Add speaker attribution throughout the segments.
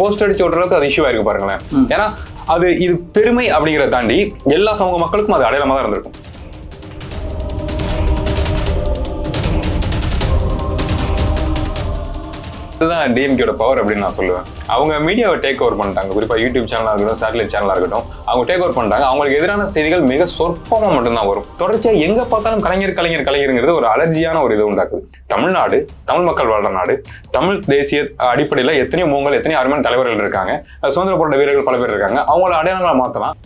Speaker 1: Post அடிச்சு அளவுக்கு அது இஷ்யூ ஆயிருக்கு பாருங்களேன். ஏன்னா அது இது பெருமை அப்படிங்கிறத தாண்டி எல்லா சமூக மக்களுக்கும் அது அடையாளமா தான் இருந்திருக்கும். இதுதான் டிஎம்கேட பவர் அப்படின்னு நான் சொல்லுவேன். அவங்க மீடியாவை டேக் ஓவர் பண்ணிட்டாங்க. குறிப்பாக யூடியூப் சேனலாக இருக்கட்டும் சேட்டலைட் சேனலாக இருக்கட்டும் அவங்க டேக் ஓவர் பண்ணிட்டாங்க. அவங்களுக்கு எதிரான செய்திகள் மிக சொற்பமாக மட்டும்தான் வரும். தொடர்ச்சியாக எங்கே பார்த்தாலும் கலைஞர் கலைஞர் கலைஞருங்கிறது ஒரு அலர்ஜியான ஒரு இது உண்டாக்குது. தமிழ்நாடு தமிழ் மக்கள் வாழ்ற நாடு தமிழ் தேசிய அடிப்படையில் எத்தனையோ மூங்கள் எத்தனையோ அருமையான தலைவர்கள் இருக்காங்க. சுதந்திர போராட்ட வீரர்கள் பல பேர் இருக்காங்க. அவங்கள அடையாளங்களை மாற்றலாம்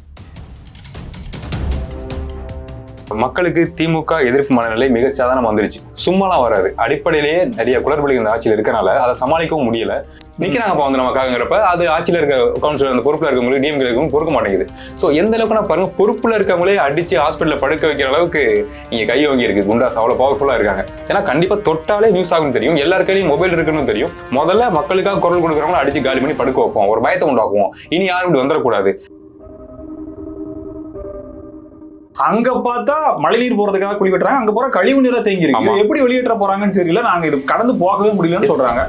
Speaker 1: மக்களுக்கு திமுக எதிர்ப்பு மனநிலை மிக சாதாரணம் வந்துருச்சு. சும்மாலாம் வராது. அடிப்படையிலேயே நிறைய குளறுபடிகள் இந்த ஆட்சியில் இருக்கனால அதை சமாளிக்கவும் முடியல. நிக்கிறாங்க வந்து நமக்காகங்கிறப்ப அது ஆட்சியில் இருக்க கவுன்சிலர் அந்த பொறுப்புல இருக்கவங்களுக்கு டிஎம்கே இருக்கவங்க பொறுக்க மாட்டேங்குது. ஸோ எந்த அளவுக்கு நான் பாருங்க பொறுப்புல இருக்கவங்களே அடிச்சு ஹாஸ்பிட்டலில் படுக்க வைக்கிற அளவுக்கு இங்கே கை வாங்கி இருக்கு. குண்டாஸ் அவ்வளோ பவர்ஃபுல்லாக இருக்காங்க. ஏன்னா கண்டிப்பா தொட்டாலே நியூஸ் ஆகும்னு தெரியும். எல்லாருக்கையும் மொபைல் இருக்குன்னு தெரியும். முதல்ல மக்களுக்காக குரல் கொடுக்குறவங்கள அடிச்சு காலி பண்ணி படுக்க வைப்போம். ஒரு பயத்தை உண்டாக்குவோம். இனி யாரும் இப்படி வந்துடக்கூடாது
Speaker 2: அங்க பார்த்தா மழைநீர் போறதுக்காக குழி வெட்டுறாங்க அங்க போற கழிவு நீரை தேங்கி இருக்கு எப்படி வெளியேற்ற போறாங்கன்னு தெரியல. நாங்க இது கடந்து போகவே முடியலன்னு சொல்றாங்க.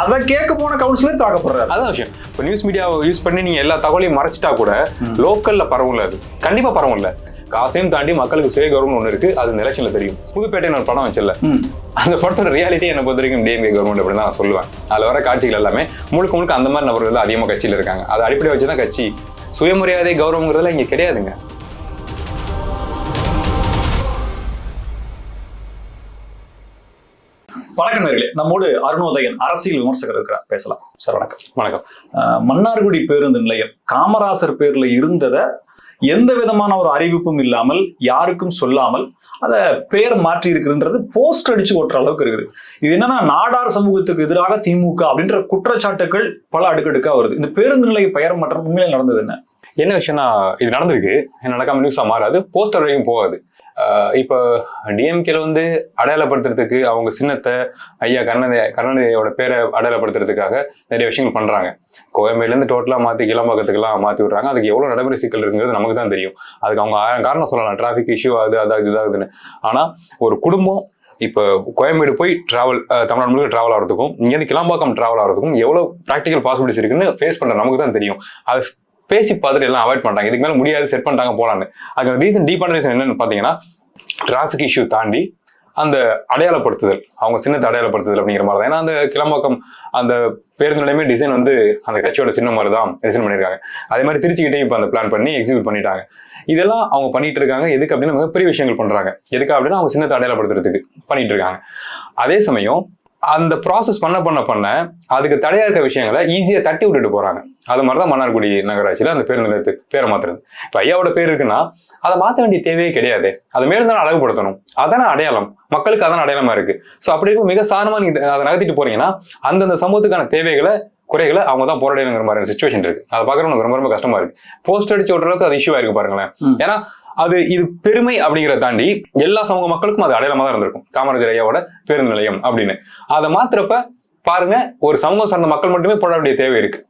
Speaker 2: அதை கேட்க போன கவுன்சிலர் தாக்கப்படுறாரு.
Speaker 1: அதான் விஷயம். இப்போ நியூஸ் மீடியாவை யூஸ் பண்ணி நீங்க எல்லா தகவலையும் மறைச்சிட்டா கூட லோக்கல்ல பரவும்ல அது. கண்டிப்பா பரவும்ல காசையும் தாண்டி மக்களுக்கு சுய கௌரவம் ஒன்று இருக்கு. அது இந்த எலெக்ஷன்ல தெரியும். புதுப்பேட்டைன்னு ஒரு படம் வச்சல. அந்த படத்தோட ரியாலிட்டி என்ன பொறுத்த வரைக்கும் டிஎம்கே கவர்மெண்ட் அப்படின்னு நான் சொல்லுவேன். அதுல வர காட்சிகள் எல்லாமே முழுக்க முழுக்க அந்த மாதிரி நபர்கள் அதிகமாக கட்சியில் இருக்காங்க. அதை அடிப்படை வச்சு தான் கட்சி. சுயமரியாதை கௌரவங்கிறதுல இங்க கிடையாதுங்க.
Speaker 2: வணக்கம் நேர்களே. நம்மோடு அருணோதயன் அரசியல் விமர்சகர் இருக்கிறார். பேசலாம். சார் வணக்கம்.
Speaker 1: வணக்கம்.
Speaker 2: மன்னார்குடி பேருந்து நிலையம் காமராசர் பேர்ல இருந்ததை எந்த விதமான ஒரு அறிவிப்பும் இல்லாமல் யாருக்கும் சொல்லாமல் அதை பேர் மாற்றி இருக்குன்றது போஸ்ட் அடிச்சு ஓட்டுற அளவுக்கு இருக்குது. இது என்னன்னா நாடார் சமூகத்துக்கு எதிராக திமுக அப்படின்ற குற்றச்சாட்டுகள் பல அடுக்கடுக்கா வருது. இந்த பேருந்து நிலைய பெயர் மாற்றம் உண்மையில நடந்தது என்ன?
Speaker 1: என்ன விஷயம்னா இது நடந்திருக்கு. நடக்காம நியூஸா மாறாது. போஸ்டர் வரைக்கும் போகாது. இப்போ டிஎம்கேல வந்து அடையாளப்படுத்துறதுக்கு அவங்க சின்னத்தை ஐயா கருணாநிதி கருணாநிதியோட பேரை அடையாளப்படுத்துறதுக்காக நிறைய விஷயங்கள் பண்றாங்க. கோயம்பேலேருந்து டோட்டலாக மாற்றி கிளம்பாக்கத்துக்கெல்லாம் மாற்றி விடுறாங்க. அதுக்கு எவ்வளோ நடைமுறை சிக்கல் இருக்குங்கிறது நமக்கு தான் தெரியும். அதுக்கு அவங்க ஆயிரம் காரணம் சொல்லலாம். டிராஃபிக் இஷ்யூ ஆகுது அதாவது இதாகுதுன்னு. ஆனால் ஒரு குடும்பம் இப்போ கோயம்பேடு போய் டிராவல் தமிழ்நாடு முழுக்க டிராவல் ஆகிறதுக்கும் இங்கேருந்து கிளம்பாக்கம் டிராவல் ஆகிறதுக்கும் எவ்வளோ ப்ராக்டிக்கல் பாசிபிலிட்டிஸ் இருக்குன்னு ஃபேஸ் பண்ணுற நமக்கு தான் தெரியும். அதை பேசி பார்த்துட்டு எல்லாம் அவாய்ட் பண்றாங்க. இதுக்கு மேல முடியாது செட் பண்ணிட்டாங்க போலான்னு. அதுக்கு ரீசன் டீப்பான ரீசன் என்னன்னு பாத்தீங்கன்னா டிராஃபிக் இஷ்யூ தாண்டி அந்த அடையாளப்படுத்துதல் அவங்க சின்னத்தை அடையாளப்படுத்துதல் அப்படிங்கிற மாதிரி தான் ஏன்னா அந்த கிளம்பாக்கம் அந்த பேருந்து நிலையமே டிசைன் வந்து அந்த கட்சியோட சின்ன மாதிரி தான் டிசைன் பண்ணியிருக்காங்க. அதே மாதிரி திருச்சிக்கிட்டையும் இப்போ அந்த பிளான் பண்ணி எக்ஸிக்யூட் பண்ணிட்டாங்க. இதெல்லாம் அவங்க பண்ணிட்டு இருக்காங்க. எதுக்கு அப்படின்னா மிகப்பெரிய விஷயங்கள் பண்றாங்க. எதுக்கு அப்படின்னா அவங்க சின்னத்தை அடையாளப்படுத்துறதுக்கு பண்ணிட்டு இருக்காங்க. அதே சமயம் அந்த ப்ராசஸ் பண்ண பண்ண பண்ண அதுக்கு தடையா இருக்க விஷயங்களை ஈஸியா தட்டி விட்டுட்டு போறாங்க. அது மாதிரி தான் மன்னார்குடி நகராட்சியில அந்த பேருந்து நிலையத்துக்கு பேரை மாத்துறது. இப்ப ஐயாவோட பேர் இருக்குன்னா அதை மாத்த வேண்டிய தேவையே கிடையாது. அது மேலும் தானே அழகுபடுத்தணும். அதான அடையாளம். மக்களுக்கு அதான அடையாளமா இருக்கு. ஸோ அப்படி இருக்கும் மிக சாதாரணமா நீங்க அதை நகர்த்திட்டு போறீங்கன்னா அந்தந்த சமூகத்துக்கான தேவைகளை குறைகளை அவங்க தான் போராடணுங்கிற மாதிரி சுச்சுவேஷன் இருக்கு. அதை பார்க்கறது ரொம்ப ரொம்ப கஷ்டமா இருக்கு. போஸ்ட் அடிச்சு ஓட்டுற அளவுக்கு அது இஷ்யூ ஆயிருக்கு பாருங்களேன். ஏன்னா அது இது பெருமை அப்படிங்கிறத தாண்டி எல்லா சமூக மக்களுக்கும் அது அடையாளமாக தான் இருந்திருக்கும். காமராஜர் ஐயாவோட பேருந்து நிலையம் அப்படின்னு. அதை மாத்துறப்ப பாருங்க ஒரு சமூகம் சார்ந்த மக்கள் மட்டுமே போட வேண்டிய தேவை இருக்கு.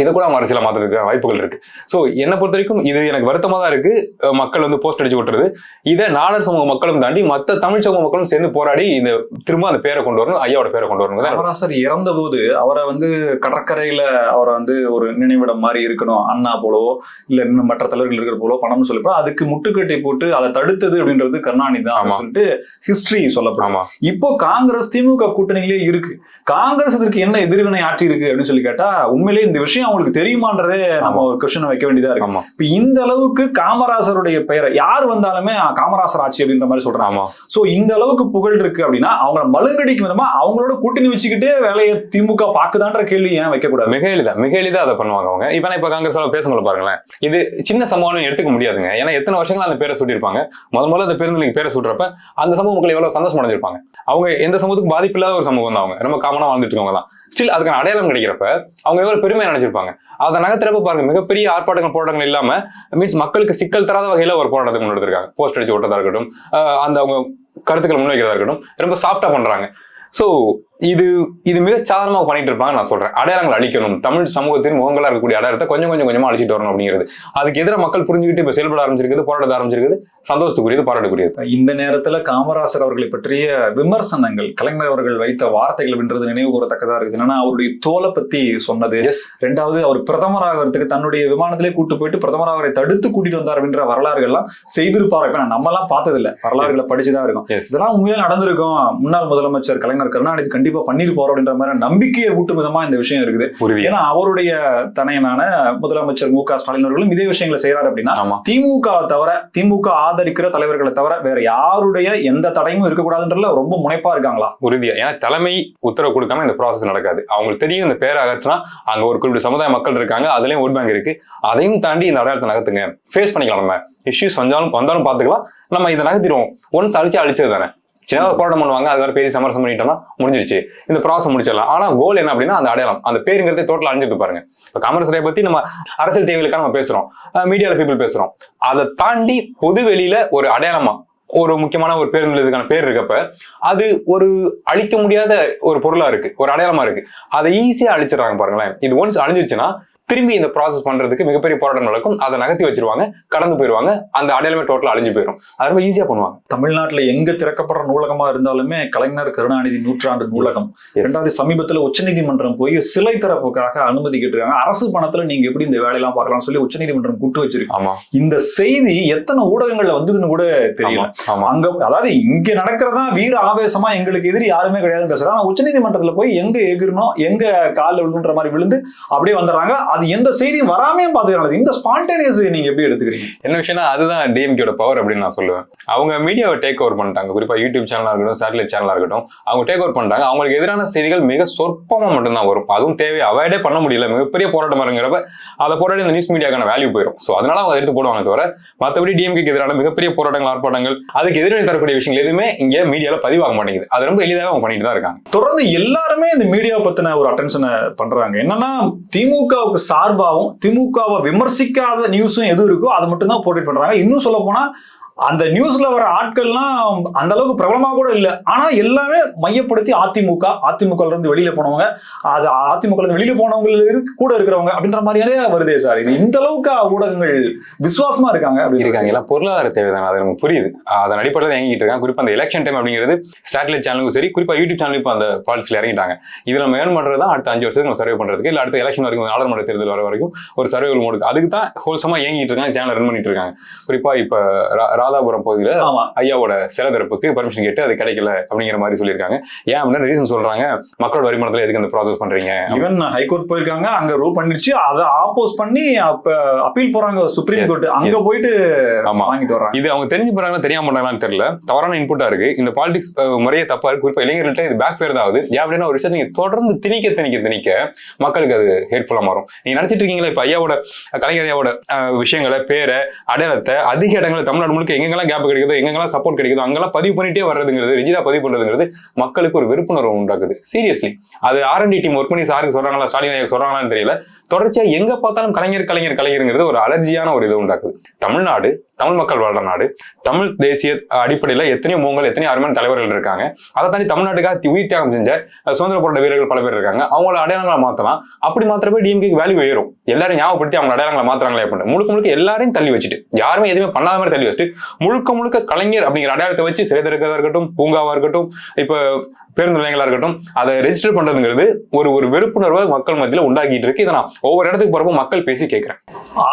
Speaker 1: இதை கூட அவங்க அரசியல மாத்துறதுக்கு வாய்ப்புகள் இருக்கு. சோ என்னை பொறுத்த வரைக்கும் இது எனக்கு வருத்தமா தான் இருக்கு மக்கள் வந்து போஸ்ட் அடிச்சு விட்டுறது இதை நாடர் சமூக மக்களும் தாண்டி மத்த தமிழ் சமூக மக்களும் சேர்ந்து போராடி இந்த திரும்ப அந்த பேரை கொண்டு வரணும் ஐயாவோட பேரை கொண்டு வரணும்
Speaker 2: காமராசர் இறந்த போது அவரை வந்து கடற்கரையில அவரை வந்து ஒரு நினைவிடம் மாதிரி இருக்கணும். அண்ணா போலவோ இல்ல இன்னும் மற்ற தலைவர்கள் இருக்கிற போலோ பணம்னு சொல்லப்போ அதுக்கு முட்டுக்கட்டை போட்டு அதை தடுத்தது அப்படின்றது கருணாநிதி தான். சொல்லிட்டு ஹிஸ்டரி சொல்லப்படும். இப்போ காங்கிரஸ் திமுக கூட்டணியிலே இருக்கு. காங்கிரஸ் இதற்கு என்ன எதிர்வினை ஆற்றி இருக்கு அப்படின்னு சொல்லி கேட்டா உண்மையிலேயே இந்த விஷயம் அவங்களுக்கு தெரியுமான்றதே நம்ம ஒரு கொஸ்டின் வைக்க வேண்டியதா இருக்கு. இப்ப இந்த அளவுக்கு காமராசருடைய பெயரை யார் வந்தாலுமே "ஆ, காமராசர் ஆட்சி அப்படின்ற மாதிரி சொல்றாங்க. சோ இந்த அளவுக்கு புகழ் இருக்கு அப்படின்னா அவங்கள மழுங்கடிக்கும் விதமா அவங்களோட கூட்டணி வச்சுக்கிட்டே வேலையை திமுக பாக்குதான்ற கேள்வி ஏன் வைக்க கூடாது
Speaker 1: மிக எளிதா மிக எளிதா அதை பண்ணுவாங்க அவங்க. இப்ப இப்ப காங்கிரஸ் பேசும்போது பாருங்களேன். இது சின்ன சம்பவம் எடுத்துக்க முடியாதுங்க. ஏன்னா எத்தனை வருஷங்களா அந்த பேரை சூட்டியிருப்பாங்க. முதல் முதல்ல அந்த பேருந்து பேரை சூட்டுறப்ப அந்த சமூக மக்கள் எவ்வளவு சந்தோஷம் அடைஞ்சிருப்பாங்க அவங்க எந்த சமூகத்துக்கும் பாதிப்பு இல்லாத ஒரு சமூகம் தான் அவங்க. ரொம்ப காமனா வாழ்ந்துட்டு இருக்கவங்க தான் ஸ்டில் அதுக்கான அடையாளம் கிடைக்கிறப்ப அவங்க எவ்வளவு பெருமையா நினைச்சிருப்பாங்க. அதை நகர்த்துறப்ப பாருங்க மிகப்பெரிய ஆர்ப்பாட்டங்கள் போராட்டங்கள் இல்லாம மீன்ஸ் மக்களுக்கு சிக்கல் தராத வகையில ஒரு போராட்டத்தை கொண்டு போஸ்ட் அடிச்சு ஓட்டதா இருக்கட்டும் அந்த அவங்க கருத்துக்களை முன்வைக்கிறதா இருக்கட்டும் ரொம்ப சாஃப்டா பண்றாங்க. சோ இது இது மிக சாதாரணமாக பண்ணிட்டு இருப்பாங்க நான் சொல்றேன். அடையாளங்கள் அழிக்கணும். தமிழ் சமூகத்தின் முகங்களா இருக்கக்கூடிய அடையாளத்தை கொஞ்சம் கொஞ்சம் கொஞ்சமா அழிச்சிட்டு வரணும் அப்படிங்கிறது. அதுக்கு எதிராக மக்கள் புரிஞ்சுக்கிட்டு இப்ப செயல்பட ஆரம்பிச்சிருக்குது போராட ஆரம்பிச்சிருக்குது. சந்தோஷத்துக்குரியது பாராட்டுக்குரியது.
Speaker 2: இந்த நேரத்துல காமராசர் அவர்களை பற்றிய விமர்சனங்கள் கலைஞர் அவர்கள் வைத்த வார்த்தைகள் அப்படின்றது நினைவு கூறத்தக்கதா இருக்குது. என்னன்னா அவருடைய தோலை பத்தி சொன்னது. ரெண்டாவது அவர் பிரதமர் ஆகிறதுக்கு தன்னுடைய விமானத்திலே கூட்டு போயிட்டு பிரதமர் அவரை தடுத்து கூட்டிட்டு வந்தார் அப்படின்ற வரலாறுகள் எல்லாம் செய்திருப்பார். இப்ப நம்ம எல்லாம் பார்த்தது இல்ல வரலாறுகளை படிச்சுதான் இருக்கோம். இதெல்லாம் உண்மையில நடந்திருக்கும். முன்னாள் முதலமைச்சர் கலைஞர் கருணாநிதி கண்டிப்பா பண்ணிருப்பாரோ அப்படின்ற மாதிரி நம்பிக்கையை ஊட்டும் விதமா இந்த விஷயம் இருக்குது. ஏன்னா அவருடைய தனையனான முதலமைச்சர் மு க ஸ்டாலின் அவர்களும் இதே விஷயங்களை செய்யறாரு அப்படின்னா திமுக தவிர திமுக ஆதரிக்கிற தலைவர்களை தவிர வேற யாருடைய எந்த தடையும் இருக்கக்கூடாதுன்றதுல ரொம்ப முனைப்பா இருக்காங்களா?
Speaker 1: உறுதியா ஏன்னா தலைமை உத்தரவு கொடுக்காம இந்த ப்ராசஸ் நடக்காது. அவங்களுக்கு தெரியும் இந்த பேரை அகற்றினா அங்க ஒரு குறிப்பிட்ட சமுதாய மக்கள் இருக்காங்க அதுலயும் ஓட் பேங்க் இருக்கு. அதையும் தாண்டி இந்த அடையாளத்தை நகர்த்துங்க. ஃபேஸ் பண்ணிக்கலாம் நம்ம. இஷ்யூஸ் வந்தாலும் வந்தாலும் பாத்துக்கலாம் நம்ம இதை நகர்த்திடுவோம். ஒன்ஸ் அழிச்சு அழிச்சது தானே. சின்னதாக போராட்டம் பண்ணுவாங்க அது வேற பேசி சமரசம் பண்ணிட்டோம்னா முடிஞ்சிருச்சு. இந்த ப்ராசஸ் முடிச்சிடலாம். ஆனா கோல் என்ன அப்படின்னா அந்த அடையாளம். அந்த பேருங்கிறதே டோட்டல் அழிஞ்சிட்டு பாருங்க. இப்போ காமராசரை பத்தி நம்ம அரசியல் தேவைகளுக்காக நம்ம பேசுறோம். மீடியால பீப்புள் பேசுறோம். அதை தாண்டி பொது வெளியில ஒரு அடையாளமா ஒரு முக்கியமான ஒரு பேருந்து இதுக்கான பேர் இருக்கப்ப அது ஒரு அழிக்க முடியாத ஒரு பொருளா இருக்கு. ஒரு அடையாளமா இருக்கு. அதை ஈஸியா அழிச்சிடறாங்க பாருங்களேன். இது ஒன்ஸ் அழிஞ்சிருச்சுன்னா திரும்பி இந்த ப்ராசஸ் பண்றதுக்கு மிகப்பெரிய போராட்டம் நடக்கும். அதை நகர்த்தி வச்சிருவாங்க கடந்து போயிருவாங்க. அந்த அடையாளமே டோட்டலா அழிஞ்சு போயிடும் அது ரொம்ப ஈஸியா பண்ணுவாங்க.
Speaker 2: தமிழ்நாட்டுல எங்க திறக்கப்படுற நூலகமா இருந்தாலுமே கலைஞர் கருணாநிதி நூற்றாண்டு நூலகம். இரண்டாவது சமீபத்துல உச்சநீதிமன்றம் போய் சிலை திறப்புக்காக அனுமதி கேட்டிருக்காங்க அரசு பணத்துல நீங்க எப்படி இந்த வேலையெல்லாம் பார்க்கலாம்னு சொல்லி உச்சநீதிமன்றம் கூட்டு வச்சிருக்கு.
Speaker 1: ஆமா.
Speaker 2: இந்த செய்தி எத்தனை ஊடகங்கள்ல வந்ததுன்னு கூட தெரியல. அங்க அதாவது இங்க நடக்கிறதா வீர ஆவேசமா எங்களுக்கு எதிரி யாருமே கிடையாதுன்னு பேசுறாங்க. உச்சநீதிமன்றத்துல போய் எங்க எகிரணும் எங்க காலில் விழுன்ற மாதிரி விழுந்து அப்படியே வந்துடுறாங்க. அது எந்த செய்தியும் வராமையும் பாத்துக்கிறாங்க இந்த ஸ்பான்டேனியஸ் நீங்க எப்படி எடுத்துக்கிறீங்க?
Speaker 1: என்ன விஷயம்னா அதுதான் டிஎம்கேட பவர் அப்படின்னு நான் சொல்லுவேன். அவங்க மீடியாவை டேக் ஓவர் பண்ணிட்டாங்க. குறிப்பா யூடியூப் சேனலா இருக்கட்டும் சேட்டலைட் சேனலா இருக்கட்டும் அவங்க டேக் ஓவர் பண்ணிட்டாங்க. அவங்களுக்கு எதிரான செய்திகள் மிக சொற்பமா மட்டும்தான் வரும். அதுவும் தேவை அவாய்டே பண்ண முடியல. மிகப்பெரிய போராட்டம் வருங்கிறப்ப அதை போராடி இந்த நியூஸ் மீடியாக்கான வேல்யூ போயிடும் ஸோ அதனால அவங்க எடுத்து போடுவாங்க தவிர மற்றபடி டிஎம்கேக்கு எதிரான மிகப்பெரிய போராட்டங்கள் ஆர்ப்பாட்டங்கள் அதுக்கு எதிரணி தரக்கூடிய விஷயங்கள் எதுவுமே இங்க மீடியால பதிவாக மாட்டேங்குது. அது ரொம்ப எளிதாக அவங்க பண்ணிட்டு தான் இருக்காங்க.
Speaker 2: தொடர்ந்து எல்லாருமே இந்த மீடியா பத்தின ஒரு அட்டென்ஷனை பண்றாங்க. என்னன்னா திமுகவுக்கு சார்பாகவும் திமுகவை விமர்சிக்காத நியூஸும் எது இருக்கோ அதை மட்டும் தான் போர்ட்ரேட் பண்றாங்க இன்னும் சொல்ல போனா அந்த நியூஸ்ல வர ஆட்கள்லாம் அந்த அளவுக்கு பிரபலமா கூட இல்ல. ஆனா எல்லாமே மையப்படுத்தி அதிமுக அதிமுக ல இருந்து வெளியில போனவங்க. அது அதிமுக இருந்து வெளியில போனவங்க இருக்கு கூட இருக்கிறவங்க அப்படின்ற மாதிரியாவே வருதே சார் இது இந்த அளவுக்கு ஊடகங்கள் விசுவாசமா இருக்காங்க அப்படி
Speaker 1: இருக்காங்க. எல்லாம் பொருளாதார தேவை தான் அது நமக்கு புரியுது. அதன் அடிப்படையில் இறங்கிட்டு இருக்காங்க. குறிப்பா அந்த எலெக்ஷன் டைம் அப்படிங்கிறது சேட்டலைட் சேனலுக்கும் சரி குறிப்பா யூடியூப் சேனல் இப்போ அந்த பாலிசியில் இறங்கிட்டாங்க. இதுல நம்ம ஏர்ன் பண்றது தான் அடுத்த அஞ்சு வருஷத்துக்கு நம்ம சர்வே பண்றதுக்கு இல்ல அடுத்த எலெக்ஷன் வரைக்கும் நாடாளுமன்ற தேர்தல் வர வரைக்கும் ஒரு சர்வேகள் மோடுக்கு அதுக்கு தான் ஹோல்சமா இயங்கிட்டு இருக்காங்க சேனல் ரன் பண்ணிட்டு இருக்காங்க. குறிப்பா இப்ப ராதாபுரம் பகுதியில ஐயாவோட சில தரப்புக்கு பர்மிஷன் கேட்டு அது கிடைக்கல அப்படிங்கிற மாதிரி சொல்லியிருக்காங்க. ஏன் அப்படின்னா ரீசன் சொல்றாங்க மக்களோட வருமானத்துல எதுக்கு அந்த ப்ராசஸ் பண்றீங்க?
Speaker 2: ஈவன் ஹைகோர்ட் போயிருக்காங்க அங்க ரூல் பண்ணிருச்சு அதை ஆப்போஸ் பண்ணி அப்ப அப்பீல் போறாங்க சுப்ரீம் கோர்ட் அங்க. போயிட்டு
Speaker 1: ஆமா.
Speaker 2: வாங்கிட்டு வர்றாங்க.
Speaker 1: இது அவங்க தெரிஞ்சு போறாங்களா தெரியாம பண்றாங்களான்னு தெரியல. தவறான இன்புட்டா இருக்கு. இந்த பாலிடிக்ஸ் முறையே தப்பா இருக்கு. குறிப்பா இளைஞர்கள்ட்ட இது பேக் ஃபேர் தான் ஆகுது. ஏன் அப்படின்னா ஒரு விஷயத்தை நீங்க தொடர்ந்து திணிக்க திணிக்க திணிக்க மக்களுக்கு அது ஹேட்ஃபுல்லா மாறும். நீங்க நினைச்சிட்டு இருக்கீங்களா இப்ப ஐயாவோட கலைஞர் ஐயாவோட விஷயங்களை பேரை அடையாளத்தை அதிக இடங்களை தமிழ்நாடு முழுக்க எங்கெல்லாம் கேப் கிடைக்குதோ எங்கெல்லாம் சப்போர்ட் கிடைக்குதோ அங்கெல்லாம் பதிவு பண்ணிட்டே வர்றதுங்கிறது ரிஜிதா பதிவு பண்றதுங்கிறது மக்களுக்கு ஒரு விருப்புணர்வு உண்டாக்குது. சீரியஸ்லி அது ஆர்என்டி டீம் ஒர்க் பண்ணி சாருக்கு சொல்றாங்களா ஸ்டாலின் சொல்றாங்களான்னு தெரியல. தொடர்ச்சியா எங்க பார்த்தாலும் கலைஞர் கலைஞர் கலைஞருங்கிறது ஒரு அலர்ஜியான ஒரு இது உண்டாக்குது. தமிழ்நாடு தமிழ் மக்கள் வாழ்ற நாடு தமிழ் தேசிய அஹ், அடிப்படையில எத்தனையோ மூங்கள் எத்தனையோ அருமையான தலைவர்கள் இருக்காங்க. அதை தாண்டி தமிழ்நாட்டுக்காக உயிர் தியாகம் செஞ்ச சுதந்திர போராட்ட வீரர்கள் பல பேர் இருக்காங்க. அவங்கள அடையாளங்களை மாத்தலாம். அப்படி மாத்திரமே டிஎம்கே வேல்யூ உயரும் எல்லாரும் ஞாபகப்படுத்தி அவங்க அடையாளங்களை மாத்துறாங்களே அப்படின்னு. முழுக்க முழுக்க எல்லாரையும் தள்ளி வச்சுட்டு யாருமே எதுவுமே பண்ணாத மாதிரி தள்ளி வச்சுட்டு முழுக்க முழுக்க கலைஞர் அப்படிங்கிற அடையாளத்தை வச்சு சிறை திறக்கிறதா இருக்கட்டும் பூங்காவா இருக்கட்டும் இப்ப பேருந்து நிலையங்களா இருக்கட்டும் அதை ரெஜிஸ்டர் பண்றதுங்கிறது ஒரு ஒரு வெறுப்புணர்வை மக்கள் மத்தியில உண்டாக்கிட்டு இருக்கு. இதை நான் ஒவ்வொரு இடத்துக்கு போறப்போ மக்கள் பேசி கேட்கிறேன்.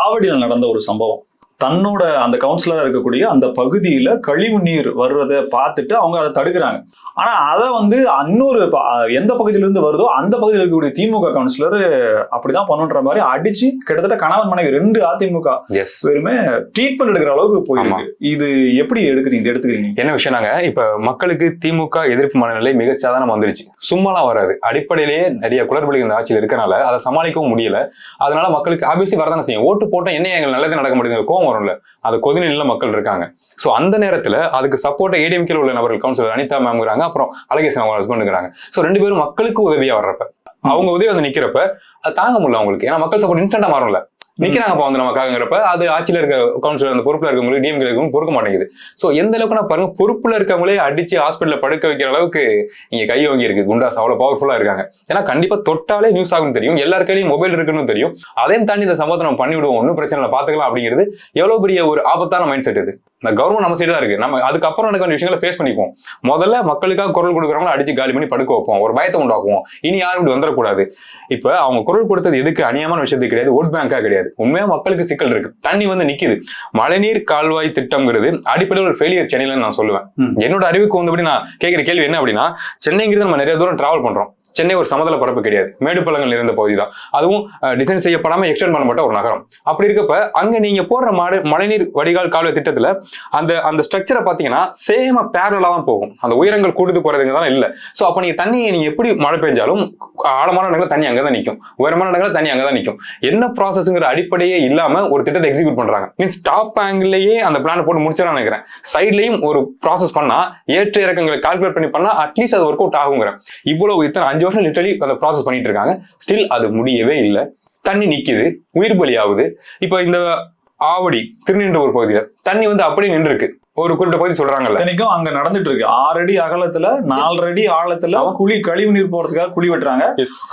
Speaker 2: ஆவடியில் நடந்த ஒரு சம்பவம். தன்னோட அந்த கவுன்சிலரா இருக்கக்கூடிய அந்த பகுதியில கழிவு நீர் வர்றதை பார்த்துட்டு அவங்க அதை தடுக்கிறாங்க. ஆனா அதை வந்து இன்னொரு எந்த பகுதியில இருந்து வருதோ அந்த பகுதியில் இருக்கக்கூடிய திமுக கவுன்சிலர் அப்படிதான் பண்ணுன்ற மாதிரி அடிச்சு கிட்டத்தட்ட கணவன் மனைவி ரெண்டு அதிமுக பேருமே ட்ரீட்மெண்ட் எடுக்கிற அளவுக்கு போயிருக்கு. இது எப்படி எடுக்கிறீங்க? எடுத்துக்கிறீங்க?
Speaker 1: என்ன விஷயம்னாங்க இப்ப மக்களுக்கு திமுக எதிர்ப்பு மனநிலை மிக சாதாரணமா வந்துருச்சு. சும்மாலாம் வராது. அடிப்படையிலேயே நிறைய குளறுபடி இந்த ஆட்சியில் இருக்கனால அதை சமாளிக்கவும் முடியல. அதனால மக்களுக்கு ஆப்வியஸ்லி வரதானே செய்யும். ஓட்டு போட்டா என்ன எங்களுக்கு நல்லது நடக்க மாட்டேங்குது? கோவம் வரும்ல. அது கொதிநிலையில மக்கள் இருக்காங்க. ஸோ அந்த நேரத்தில் அதுக்கு சப்போர்ட்டை ஏடிஎம்கேல உள்ள நபர்கள் கவுன்சிலர் அனிதா மேம்ங்கிறாங்க அப்புறம் அழகேசன் அவங்க ஹஸ்பண்டுங்கிறாங்க ஸோ ரெண்டு பேரும் மக்களுக்கு உதவியா வர்றப்ப அவங்க உதவி வந்து நிக்கிறப்ப அது தாங்க முடியல அவங்களுக்கு. ஏன்னா மக்கள் சப்போர்ட் இன்ஸ்டன்டா மாறும்ல. நிக்கிறாங்க அப்ப வந்து நமக்காகங்கிறப்ப அது ஆட்சியில இருக்க கவுன்சிலர் அந்த பொறுப்புல இருக்கவங்களுக்கு டிஎம்கே இருக்கவங்க பொறுக்க மாட்டேங்குது. சோ எந்த அளவுக்கு நான் பாருங்க பொறுப்புல இருக்கவங்களே அடிச்சு ஹாஸ்பிட்டல்ல படுக்க வைக்கிற அளவுக்கு இங்க கை வாங்கி இருக்கு. குண்டாஸ் அவ்வளவு பவர்ஃபுல்லா இருக்காங்க. ஏன்னா கண்டிப்பா தொட்டாலே நியூஸ் ஆகும் தெரியும். எல்லார் கையிலயும் மொபைல் இருக்குன்னு தெரியும். அதையும் தாண்டி இந்த சம்பவத்தை நம்ம பண்ணி விடுவோம் ஒன்றும் பிரச்சனை இல்லை. பாத்துக்கலாம் அப்படிங்கிறது எவ்வளவு பெரிய ஒரு ஆபத்தான மைண்ட் செட் இது. இந்த கவர்மெண்ட் நம்ம சைடு தான் இருக்கு. நம்ம அதுக்கப்புறம் நடக்க வேண்டிய விஷயங்களை ஃபேஸ் பண்ணிக்குவோம். முதல்ல மக்களுக்காக குரல் கொடுக்குறவங்கள அடிச்சு காலி பண்ணி படுக்க வைப்போம். ஒரு பயத்தை உண்டாக்குவோம். இனி யாரும் இப்படி வந்துடக்கூடாது. இப்ப அவங்க குரல் கொடுத்தது எதுக்கு? அநியமான விஷயத்துக்கு கிடையாது. ஓட் பேங்கா கிடையாது. உண்மையா மக்களுக்கு சிக்கல் இருக்கு. தண்ணி வந்து நிக்குது. மழைநீர் கால்வாய் திட்டம்ங்கிறது அடிப்படையில் ஒரு ஃபெயிலியர் சென்னையில நான் சொல்லுவேன். என்னோட அறிவுக்கு வந்தபடி நான் கேட்கிற கேள்வி என்ன அப்படின்னா சென்னைங்கிறது நம்ம நிறைய தூரம் டிராவல் பண்றோம். சென்னை ஒரு சமதள பரப்பு கிடையாது. மேடு பள்ளங்கள் இருந்த பகுதி தான் அதுவும் டிசைன் செய்யப்படாம எக்ஸ்டெண்ட் பண்ணப்பட்ட ஒரு நகரம். அப்படி இருக்கப்ப அங்க நீங்க போடுற மாடு மழைநீர் வடிகால் கால்வாய் திட்டத்துல அந்த அந்த ஸ்ட்ரக்சரை பாத்தீங்கன்னா சேம பேரலா தான் போகும். அந்த உயரங்கள் கூடுது குறையுதுங்க தான் இல்ல. ஸோ அப்ப நீங்க தண்ணியை நீங்க எப்படி மழை பெஞ்சாலும் ஆழமான இடங்களில் தண்ணி அங்கதான் நிற்கும் உயரமான இடங்களில் தண்ணி அங்கதான் நிற்கும் என்ன ப்ராசஸ்ங்கிற அடிப்படையே இல்லாம ஒரு திட்டத்தை எக்ஸிக்யூட் பண்றாங்க. மீன்ஸ் டாப் ஆங்கிலேயே அந்த பிளான் போட்டு முடிச்சிடலாம் நினைக்கிறேன். சைட்லயும் ஒரு ப்ராசஸ் பண்ணா ஏற்ற இறக்கங்களை கால்குலேட் பண்ணி பண்ணா அட்லீஸ்ட் அது ஒர்க் அவுட் ஆகுங்கிறேன் இவ்வளவு இத்தனை அஞ்சு வருஷம் லிட்டரலி அந்த ப்ராசஸ் பண்ணிட்டு இருக்காங்க ஸ்டில் அது முடியவே இல்லை. தண்ணி நிக்குது. உயிர் பலி ஆகுது இப்போ இந்த ஆவடி திருநின்ற ஒரு பகுதியில தண்ணி வந்து அப்படியே நின்று இருக்கு ஒரு குறிப்பிட்ட பகுதி சொல்றாங்கல்ல.
Speaker 2: இத்தனைக்கும் அங்க நடந்துட்டு இருக்கு. ஆறு அடி அகலத்துல நாலரை அடி ஆழத்துல குழி கழிவு நீர் போறதுக்காக குழி வெட்டுறாங்க.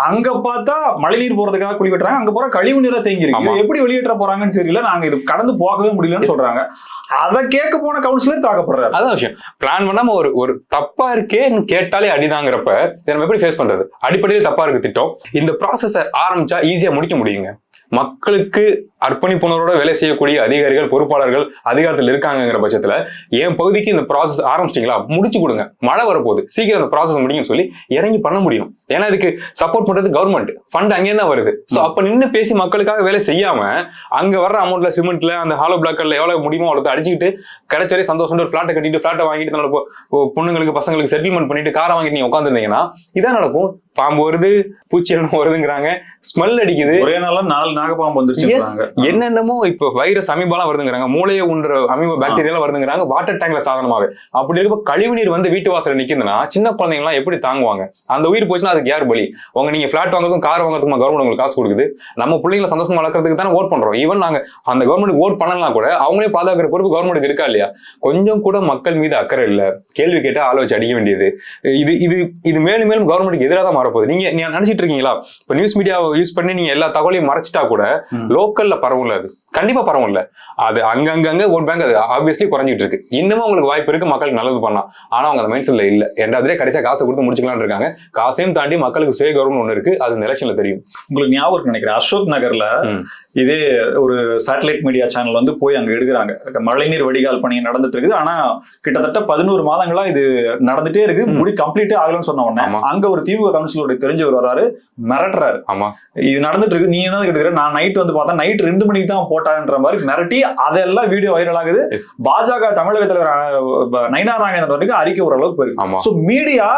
Speaker 2: அங்க பார்த்தா மழை நீர் போறதுக்காக குழி வெட்டுறாங்க. அங்க போற கழிவு நீரை தேங்கி இருக்கு. எப்படி வெளியேற்ற போறாங்கன்னு தெரியல. நாங்க இது கடந்து போகவே முடியலன்னு சொல்றாங்க. அதை கேட்க போன கவுன்சிலர் தாக்கப்படுறாரு.
Speaker 1: அதான் விஷயம். பிளான் பண்ணாம ஒரு ஒரு தப்பா இருக்கேன்னு கேட்டாலே அடிதாங்கிறப்ப நம்ம எப்படி ஃபேஸ் பண்றது? அடிப்படையில் தப்பா இருக்கு திட்டம். இந்த ப்ராசஸை ஆரம்பிச்சா ஈஸியா முடிக்க முடியுங்க. மக்களுக்கு அர்ப்பணிப்புணர்வோட வேலை செய்யக்கூடிய அதிகாரிகள் பொறுப்பாளர்கள் அதிகாரத்தில் இருக்காங்கங்கிற பட்சத்துல என் பகுதிக்கு இந்த ப்ராசஸ் ஆரம்பிச்சிட்டீங்களா? முடிச்சு கொடுங்க. மழை வரப்போகுது. சீக்கிரம் அந்த ப்ராசஸ் முடியும்னு சொல்லி இறங்கி பண்ண முடியும். ஏன்னா இதுக்கு சப்போர்ட் பண்றது கவர்மெண்ட் ஃபண்ட் அங்கேயே தான் வருது ஸோ அப்ப நின்று பேசி மக்களுக்காக வேலை செய்யாம அங்க வர்ற அமௌண்ட்ல சிமெண்ட்ல அந்த ஹாலோ பிளாக்கர்ல எவ்வளவு முடியுமோ அவ்வளவு அடிச்சுக்கிட்டு கிடைச்ச வரை சந்தோஷம் ஒரு ஃபிளாட்டை கட்டிட்டு ஃபிளாட்டை வாங்கிட்டு தன்னோட பொண்ணுங்களுக்கு பசங்களுக்கு செட்டில்மெண்ட் பண்ணிட்டு காரை வாங்கிட்டு நீங்க உட்காந்துருந்தீங்கன்னா இதான் நடக்கும். பாம்பு வருது பூச்சி என்னமோ வருதுங்கிறாங்க. ஸ்மெல் அடிக்குது.
Speaker 2: ஒரே நாள்ல நாலு நாகப்பாம்பு. வந்துருச்சுன்றாங்க
Speaker 1: என்னென்னமோ இப்போ வைரஸ் அமீபாலாம் வருதுங்கிறாங்க. மூளையை உன்ற அமீபா பாக்டீரியாலாம் வருதுங்கிறாங்க. வாட்டர் டேங்க்ல சாதனமாவே. அப்படி இருக்கப்ப கழிவுநீர் வந்து வீட்டு வாசல்ல நிக்குதுன்னா சின்ன குழந்தைங்க எல்லாம் எப்படி தாங்குவாங்க? அந்த உயிர் போச்சுன்னா அதுக்கு யார் பலி? உங்க நீங்க ஃபிளாட் வாங்குறதுக்கும் கார் வாங்குறதுக்கும் கவர்மெண்ட் உங்களுக்கு காசு கொடுக்குது? நம்ம பிள்ளைங்களை சந்தோஷமா வளர்க்கறதுக்கு தானே ஓட் பண்றோம். ஈவன் நாங்க அந்த கவர்மெண்ட் ஓட் பண்ணலாம் கூட அவங்களே பாதுகாக்கிற பொறுப்பு கவர்மெண்ட்டுக்கு இருக்கா இல்லையா? கொஞ்சம் கூட மக்கள் மீது அக்கறை இல்ல. கேள்வி கேட்டா ஆள வச்சு அடிக்க வேண்டியது. இது இது இது மேலும் மேலும் கவர்மெண்ட்டுக்கு எதிராக தான் மாறப்போகுது. நீங்க நீங்க நினைச்சிட்டு இருக்கீங்களா இப்ப நியூஸ் மீடியாவை யூஸ் பண்ணி நீங்க எல்லா தகவலையும் மறைச்சிட்டா கூட. லோக்கல்ல பரவும்ல அது. கண்டிப்பா பரவும்ல அது அங்கங்க ஓட் பேங்க் அது ஆப்வியஸ்லி குறைஞ்சிட்டு இருக்கு இன்னமும் உங்களுக்கு வாய்ப்பு இருக்கு மக்களுக்கு நல்லது பண்ணலாம். ஆனா அவங்க அந்த மைண்ட் செட்ல இல்ல. ரெண்டாவதுலே கடைசியா காசை கொடுத்து முடிச்சுக்கலாம்னு இருக்காங்க. காசையும் தாண்டி மக்களுக்கு சுய கவர்மெண்ட் ஒண்ணு இருக்கு. அது இந்த எலெக்ஷன்ல தெரியும்.
Speaker 2: உங்களுக்கு ஞாபகம் நினைக்கிறேன். அசோக் நகர்ல. இதே ஒரு சேட்டலைட் மீடியா சேனல் வந்து போய் அங்க எடுக்கிறாங்க. மழைநீர் வடிகால் பணி நடந்துட்டு இருக்குது. ஆனா கிட்டத்தட்ட பதினோரு மாதங்களா இது நடந்துட்டே இருக்கு. முடி கம்ப்ளீட்டே ஆகலன்னு சொன்ன உடனே. அங்க ஒரு திமுக கவுன்சிலருடைய தெரிஞ்சவர் வராரு மிரட்டுறாரு.
Speaker 1: ஆமா.
Speaker 2: இது நடந்துட்டு இருக்கு. நீ என்ன எடுக்கிற நான் நைட் வந்து பார்த்தா நைட் ரெண்டு மணிக்கு தான் போட்டான்ற மாதிரி மிரட்டி அதெல்லாம் வீடியோ வைரல் ஆகுது. பாஜக தமிழக தலைவர் நயினார் நாகேந்திரன் வரைக்கும் அறிக்கை ஓரளவுக்கு போயிருக்கு. சோ மீடியா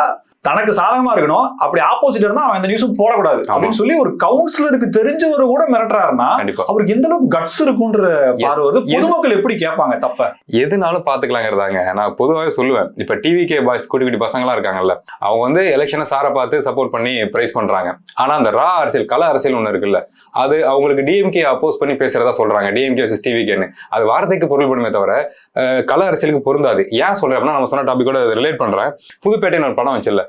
Speaker 2: தனக்கு சாதகமா இருக்கணும். அப்படி ஆப்போசிட் இருந்தா அவன் இந்த நியூஸும் போடக்கூடாது. அப்படின்னு சொல்லி ஒரு கவுன்சிலருக்கு தெரிஞ்சவர் கூட மிரட்டுறாருன்னா அவருக்கு எந்த அளவுக்கு கட்ஸ் இருக்குன்ற பார்வை வருது பொதுமக்கள் எப்படி கேட்பாங்க தப்ப?
Speaker 1: எதுனாலும் பாத்துக்கலாங்கிறதாங்க நான் பொதுவாகவே சொல்லுவேன். இப்ப டிவி கே பாய்ஸ் குட்டி குட்டி பசங்களாம் இருக்காங்கல்ல. அவங்க வந்து எலெக்ஷனை சாரை பார்த்து சப்போர்ட் பண்ணி பிரைஸ் பண்றாங்க. ஆனா அந்த ரா அரசியல் கல அரசியல் ஒண்ணு இருக்குல்ல. அது அவங்களுக்கு டிஎம்கே அப்போஸ் பண்ணி பேசுறதா சொல்றாங்க. டிஎம்கே வர்சஸ் டிவிகேன்னு அது வார்த்தைக்கு பொருள்படுமே தவிர அஹ், கல அரசியலுக்கு பொருந்தாது. ஏன் சொல்றேன் அப்படின்னா நம்ம சொன்ன டாபிக் கூட ரிலேட் பண்றேன். புதுப்பேட்டைன்னு ஒரு படம் வச்சுல்ல.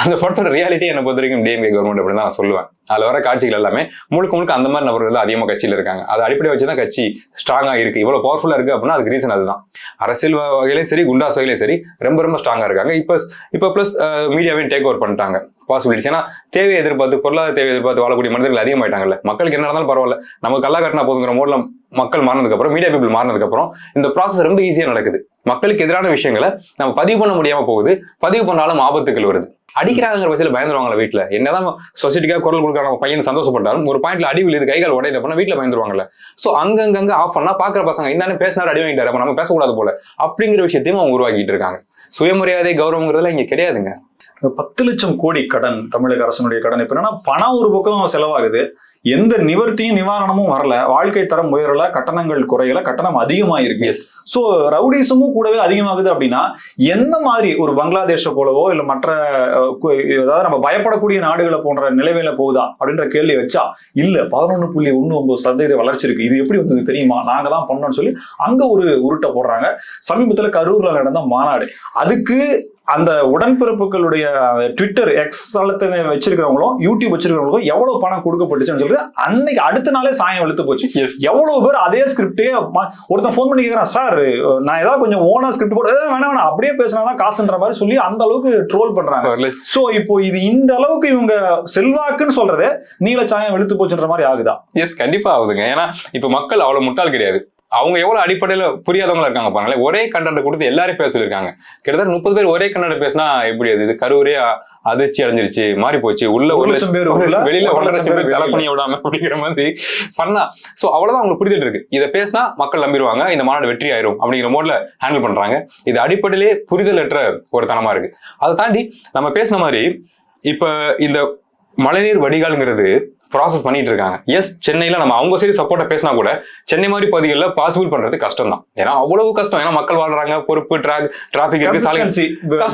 Speaker 1: அந்த படத்தோட ரியாலிட்டி என்ன பொறுத்த வரைக்கும் டிஎம்கே கவர்மெண்ட் அப்படின்னு தான் நான் சொல்லுவேன். அதுல வர காட்சிகள் எல்லாமே முழுக்க முழுக்க அந்த மாதிரி நபர்கள் தான் அதிகமாக கட்சியில் இருக்காங்க. அது அடிப்படை வச்சு தான் கட்சி ஸ்ட்ராங்காக இருக்குது இவ்வளோ பவர்ஃபுல்லாக இருக்கு அப்படின்னா அதுக்கு ரீசன் அதுதான். அரசியல் வகையிலேயும் வகையிலையும் சரி குண்டாஸ் வகையிலையும் சரி ரொம்ப ரொம்ப ஸ்ட்ராங்காக இருக்காங்க. இப்போ இப்போ ப்ளஸ் மீடியாவையும் டேக் ஓவர் பண்ணிட்டாங்க. பாசிபிலிட்டிஸ் ஏன்னா தேவையை எதிர்பார்த்து பொருளாதார தேவையை எதிர்பார்த்து வாழக்கூடிய மனிதர்கள் அதிகமாயிட்டாங்கல்ல. மக்களுக்கு என்ன நடந்தாலும் பரவாயில்ல. நம்ம கல்லா கட்டினா போதுங்கிற மோடில் மக்கள் மாறினதுக்கப்புறம் மீடியா பீப்புள் மாறினதுக்கப்புறம் இந்த ப்ராசஸ் ரொம்ப ஈஸியாக நடக்குது. மக்களுக்கு எதிரான விஷயங்களை நம்ம பதிவு பண்ண முடியாமல் போகுது. பதிவு பண்ணாலும் ஆபத்துகள் வருது. அடிக்கிறாங்கிற பட்சத்தில் பயந்துருவாங்களா வீட்டில். என்னதான் சொசைட்டிக்காக குரல் கொடுக்க அவங்க பையன் சந்தோஷப்பட்டாலும் ஒரு பாயிண்ட்ல அடி விழுது கைகால் உடையில போனா வீட்டுல பயந்துருவாங்கல்ல. சோ அங்கங்க ஆஃப் பண்ணா பாக்குற பசங்க இந்தானே பேசினாரு அடி வாங்கிட்டாரு அப்ப நம்ம பேசக்கூடாது போல. அப்படிங்கிற விஷயத்தையும் அவங்க உருவாக்கிட்டு இருக்காங்க. சுயமரியாதை கௌரவங்கிறதுல இங்க கிடையாதுங்க.
Speaker 2: பத்து லட்சம் கோடி கடன் தமிழக அரசனுடைய கடன். இப்ப என்னன்னா பணம் ஒரு பக்கம் செலவாகுது. எந்த நிவர்த்தியும் நிவாரணமும் வரல. வாழ்க்கை தரம் உயரல கட்டணங்கள் குறையல கட்டணம் அதிகமாயிருக்கு. சோ ரவுடிசமும் கூடவே அதிகமாகுது அப்படின்னா எந்த மாதிரி ஒரு பங்களாதேஷ போலவோ இல்ல மற்ற அதாவது நம்ம பயப்படக்கூடிய நாடுகளை போன்ற நிலைமையில போகுதா அப்படின்ற கேள்வி வச்சா இல்ல பதினொன்னு புள்ளி ஒண்ணு ஒன்பது சதவீத வளர்ச்சி இருக்கு. இது எப்படி வந்தது தெரியுமா? நாங்க தான் பண்ணோம்னு சொல்லி அங்க ஒரு உருட்டை போடுறாங்க. சமீபத்துல கரூர்ல நடந்த மாநாடு. அதுக்கு அந்த உடன்பிறப்புகளுடைய ட்விட்டர் எக்ஸ் தளத்தை வச்சிருக்கிறவங்களும் யூடியூப் வச்சிருக்கிறவங்களும் எவ்வளவு பணம் கொடுக்கப்பட்டுச்சுன்னு சொல்லி அன்னைக்கு அடுத்த நாளே சாயம் வெளுத்து போச்சு. எவ்வளவு பேர் அதே ஸ்கிரிப்டே ஒருத்தன் ஃபோன் பண்ணி கேட்கறான் சார் நான் ஏதாவது கொஞ்சம் ஓனா ஸ்கிரிப்ட் போட்டு "ஏய், வேணாம் வேணாம் அப்படியே பேசினாதான் காசுன்ற மாதிரி சொல்லி அந்த அளவுக்கு ட்ரோல் பண்றாங்க. சோ இப்போ இது இந்த அளவுக்கு இவங்க செல்வாக்குன்னு சொல்றதே நீல சாயம் வெளுத்து போச்சுன்ற மாதிரி ஆகுதா?
Speaker 1: எஸ் கண்டிப்பா ஆகுதுங்க. ஏன்னா இப்ப மக்கள் அவ்வளவு முட்டாள் கிடையாது. அவங்க எவ்வளவு அடிப்படையில புரியாதவங்களா இருக்காங்க பாருங்களேன். ஒரே கண்டென்ட் கொடுத்து எல்லாரும் பேச சொல்லிருக்காங்க கிட்டத்தட்ட முப்பது பேர் ஒரே கண்டென்ட் பேசினா எப்படி அது? இது கரூரே அதிர்ச்சி அடைஞ்சிருச்சு மாறி போச்சு. உள்ள
Speaker 2: ஒரு லட்சம் பேர்
Speaker 1: வெளியில
Speaker 2: ஒரு
Speaker 1: லட்சம் பேர். தலை பண்ணி விடாம அப்படிங்கிற மாதிரி பண்ணா. சோ அவ்வளவுதான் அவங்களுக்கு புரிதல் இருக்கு. இதை பேசினா மக்கள் நம்பிடுவாங்க. இந்த மாநாடு வெற்றி ஆயிரும் அப்படிங்கிற மோட்ல ஹேண்டில் பண்றாங்க. இது அடிப்படையிலே புரிதலற்ற ஒரு தனமா இருக்கு. அதை தாண்டி நம்ம பேசின மாதிரி இப்ப இந்த மழைநீர் வடிகால்ங்கிறது ப்ராசஸ் பண்ணிட்டு இருக்காங்க எஸ் சென்னையில நம்ம அவங்க சைடு சப்போர்ட்டா பேசினா கூட சென்னை மாதிரி பகுதிகளில் பாசிபிள் பண்றது கஷ்டம் தான் ஏன்னா அவ்வளவு கஷ்டம். ஏன்னா மக்கள் வாழ்றாங்க பொறுப்பு டிராக் டிராபிக் இருக்கு சாலை.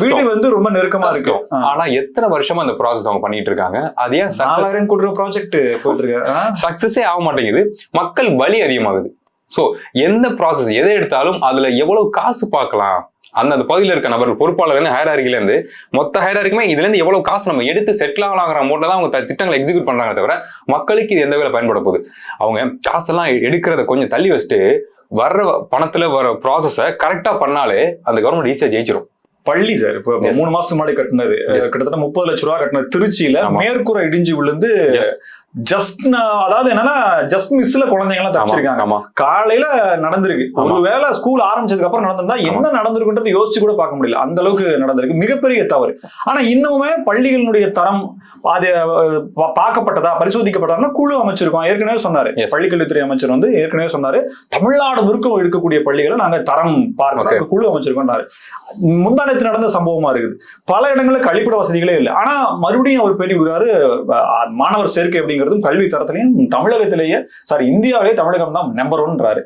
Speaker 2: வீடு வந்து ரொம்ப நெருக்கமா இருக்கு.
Speaker 1: கஷ்டம். ஆனா எத்தனை வருஷமா அந்த ப்ராசஸ் அவங்க பண்ணிட்டு இருக்காங்க அது
Speaker 2: நாலாயிரம் கோடி ப்ராஜெக்ட் ஆ?
Speaker 1: சக்சஸே ஆக மாட்டேங்குது. மக்கள் பலி அதிகமாகுது. சோ எந்த ப்ராசஸ் எதை எடுத்தாலும் அதுல எவ்வளவு காசு பார்க்கலாம்? அந்த அந்த பகுதியில் இருக்க நபர்கள் பொறுப்பாளர் இருந்து ஹைராரிக்கில இருந்து மொத்த ஹைராரிக்குமே இதுல இருந்து எவ்வளவு காசு நம்ம எடுத்து செட்டில் ஆகலாங்கிற மூட்டில் தான் அவங்க திட்டங்களை எக்ஸிக்யூட் பண்றாங்க தவிர மக்களுக்கு இது எந்த வேலை பயன்பட போகுது அவங்க காசெல்லாம் எடுக்கிறத கொஞ்சம் தள்ளி வச்சுட்டு வர்ற பணத்துல வர ப்ராசஸை கரெக்டா பண்ணாலே அந்த கவர்மெண்ட் ஈஸியா ஜெயிச்சிரும்
Speaker 2: பள்ளி சார் இப்போ. மூணு மாசம் முன்னாடி கட்டினது. கிட்டத்தட்ட முப்பது லட்ச ரூபா கட்டினது திருச்சியில. மேற்கூரை இடிஞ்சு விழுந்து. ஜஸ்ட் அதாவது என்னன்னா ஜஸ்ட் மிஸ்ல குழந்தைங்க எல்லாம்
Speaker 1: ஆமா
Speaker 2: தப்பிச்சிருக்காங்க. காலையில நடந்திருக்கு. ஒருவேளை ஸ்கூல் ஆரம்பிச்சதுக்கு அப்புறம் நடந்திருந்தா என்ன நடந்திருக்குன்றது யோசிச்சு கூட பார்க்க முடியல. அந்த அளவுக்கு நடந்திருக்கு. மிகப்பெரிய தவறு. ஆனா இன்னுமே பள்ளிகளினுடைய தரம் அது பார்க்கப்பட்டதா பரிசோதிக்கப்பட்டதா குழு அமைச்சிருக்கோம். ஏற்கனவே சொன்னாரு. பள்ளிக்கல்வித்துறை அமைச்சர் வந்து ஏற்கனவே சொன்னாரு. தமிழ்நாடு முழுக்க இருக்கக்கூடிய பள்ளிகளை நாங்க தரம். பார்க்க குழு அமைச்சிருக்கோம்னாரு. முந்தானத்து நடந்த சம்பவமா இருக்குது. பல இடங்கள்ல கழிப்பிட வசதிகளே இல்லை. ஆனா மறுபடியும் அவர் பேட்டி அஹ், மாணவர் சேர்க்கை அப்படிங்கிறதும் கல்வி தரத்திலையும் தமிழகத்திலேயே சாரி இந்தியாவிலேயே தமிழகம் தான் நம்பர் ஒன்றாரு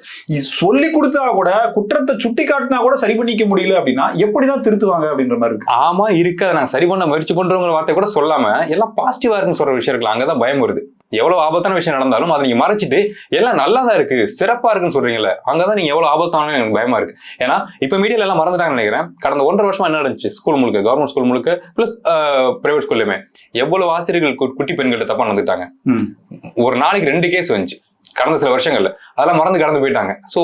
Speaker 2: சொல்லி கொடுத்தா கூட குற்றத்தை சுட்டி காட்டினா கூட சரி பண்ணிக்க முடியல அப்படின்னா எப்படிதான் திருத்துவாங்க அப்படின்ற மாதிரி இருக்கு.
Speaker 1: ஆமா இருக்கு அதை நாங்க சரி பண்ண முயற்சி பண்றோங்கிற வார்த்தை கூட சொல்லாம எல்லாம் பாசிட்டிவா இருக்குன்னு சொல்ற விஷயம் இருக்கலாம் அங்கதான் பயம் வருது. எவ்வளவு ஆபத்தான விஷயம் நடந்தாலும் அதை நீங்க மறைச்சிட்டு எல்லாம் நல்லா தான் இருக்கு சிறப்பா இருக்குன்னு சொல்றீங்கல்ல அங்கதான் நீங்க எவ்வளவு ஆபத்தான எனக்கு பயமா இருக்கு. ஏன்னா இப்ப மீடியால எல்லாம் மறந்துட்டாங்கன்னு நினைக்கிறேன். கடந்த ஒன்றரை வருஷமா என்ன நடந்துச்சு? ஸ்கூல் முழுக்க கவர்மெண்ட் ஸ்கூல் முழுக்க பிளஸ் பிரைவேட் ஸ்கூல்லையுமே எவ்வளவு ஆசிரியர்கள் குட்டி பெண்கள்ட்ட தப்பா நடந்துட்டாங்க ஒரு நாளைக்கு ரெண்டு கேஸ் வந்துச்சு கடந்த சில வருஷங்கள்ல. அதெல்லாம் மறந்து கடந்து போயிட்டாங்க. சோ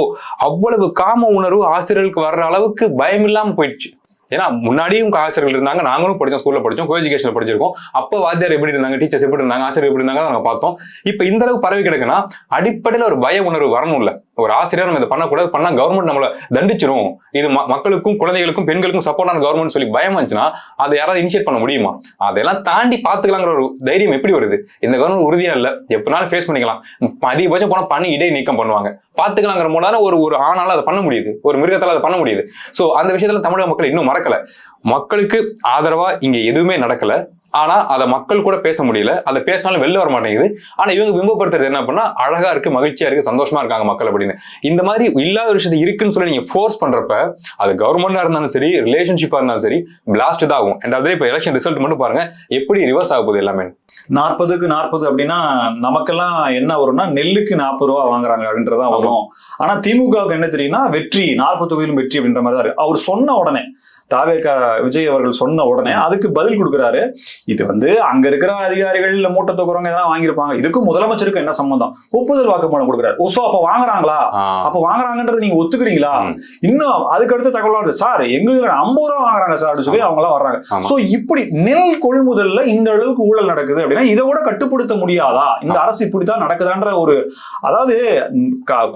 Speaker 1: அவ்வளவு காம உணர்வு ஆசிரியர்களுக்கு வர்ற அளவுக்கு பயம் இல்லாம போயிடுச்சு. ஏன்னா முன்னாடியும் ஆசிரியர்கள் இருந்தாங்க நாங்களும் படித்தோம் ஸ்கூல்ல படித்தோம் கோ எஜுகேஷன்ல படிச்சிருக்கோம். அப்போ வாத்தியார் எப்படி இருந்தாங்க டீச்சர்ஸ் எப்படி இருந்தாங்க ஆசிரியர் எப்படி இருந்தாங்க நாங்கள் பார்த்தோம். இப்போ இந்த அளவுக்கு பரவி கிடக்குன்னா அடிப்படையில ஒரு பய உணர்வு வரணும்ல ஒரு ஆசிரியர் நம்ம இதை பண்ணக்கூடாது பண்ணா கவர்மெண்ட் நம்மளை தண்டிச்சிரும். இது மக்களுக்கும் குழந்தைகளுக்கும் பெண்களுக்கும் சப்போர்ட்டான கவர்மெண்ட் சொல்லி பயம் வந்துச்சுன்னா அதை யாராவது இனிஷியேட் பண்ண முடியுமா? அதெல்லாம் தாண்டி பாத்துக்கலாங்கிற ஒரு தைரியம் எப்படி வருது? இந்த கவர்மெண்ட் உறுதியா இல்ல. எப்பனாலும் ஃபேஸ் பண்ணிக்கலாம். அதிகபட்சம் போனா பண்ணி இடை நீக்கம் பண்ணுவாங்க. பார்த்துக்கலாங்கிற மூலம் ஒரு ஒரு ஆணால அதை பண்ண முடியுது. ஒரு மிருகத்தால அதை பண்ண முடியுது. சோ அந்த விஷயத்துல தமிழக மக்கள் இன்னும் மறக்க மறக்கல மக்களுக்கு ஆதரவா இங்க எதுவுமே நடக்கல. ஆனா அதை மக்கள் கூட பேச முடியல. அதை பேசினாலும் வெளில வர மாட்டேங்குது. ஆனா இவங்க பிம்பப்படுத்துறது என்ன பண்ணா அழகா இருக்கு மகிழ்ச்சியா இருக்கு சந்தோஷமா இருக்காங்க மக்கள் அப்படின்னு. இந்த மாதிரி இல்லாத விஷயத்தை இருக்குன்னு சொல்லி நீங்க ஃபோர்ஸ் பண்றப்ப அது கவர்மெண்டா இருந்தாலும் சரி ரிலேஷன்ஷிப்பா இருந்தாலும் சரி பிளாஸ்ட் தான் ஆகும். அண்ட் அதே இப்போ எலெக்ஷன் ரிசல்ட் மட்டும் பாருங்க எப்படி ரிவர்ஸ் ஆக போகுது எல்லாமே.
Speaker 2: நாற்பதுக்கு நாற்பது அப்படின்னா நமக்கெல்லாம் என்ன வரும்னா நெல்லுக்கு நாற்பது ரூபா வாங்குறாங்க அப்படின்றதான் வரும். ஆனா திமுகவுக்கு என்ன தெரியும்னா வெற்றி நாற்பது தொகுதியிலும் வெற்றி அப்படின்ற மாதிரி தான் இருக்கு. அவர் சொன்ன உடனே தாவேகா விஜய் அவர்கள் சொன்ன உடனே அதுக்கு பதில் கொடுக்குறாரு. இது வந்து அங்க இருக்கிற அதிகாரிகள் இல்ல மூட்டை தூக்குறவங்க எதனா வாங்கியிருப்பாங்க. இதுக்கும் முதலமைச்சருக்கும் என்ன சம்பந்தம்? ஒப்புதல் வாக்குமூலம் கொடுக்குறாரு. ஓ சோ அப்ப வாங்குறாங்களா? அப்ப வாங்குறாங்கன்றது நீங்க ஒத்துக்கிறீங்களா. இன்னும் அதுக்கு அடுத்த தகவலா சார் எங்க இதுல ஐம்பது ரூபா வாங்குறாங்க சார் அப்படின்னு சொல்லி அவங்க எல்லாம் வர்றாங்க. சோ இப்படி நெல் கொள்முதல்ல இந்த அளவுக்கு ஊழல் நடக்குது அப்படின்னா இதை விட கட்டுப்படுத்த முடியாதா? இந்த அரசு இப்படித்தான் நடக்குதான்ற ஒரு அதாவது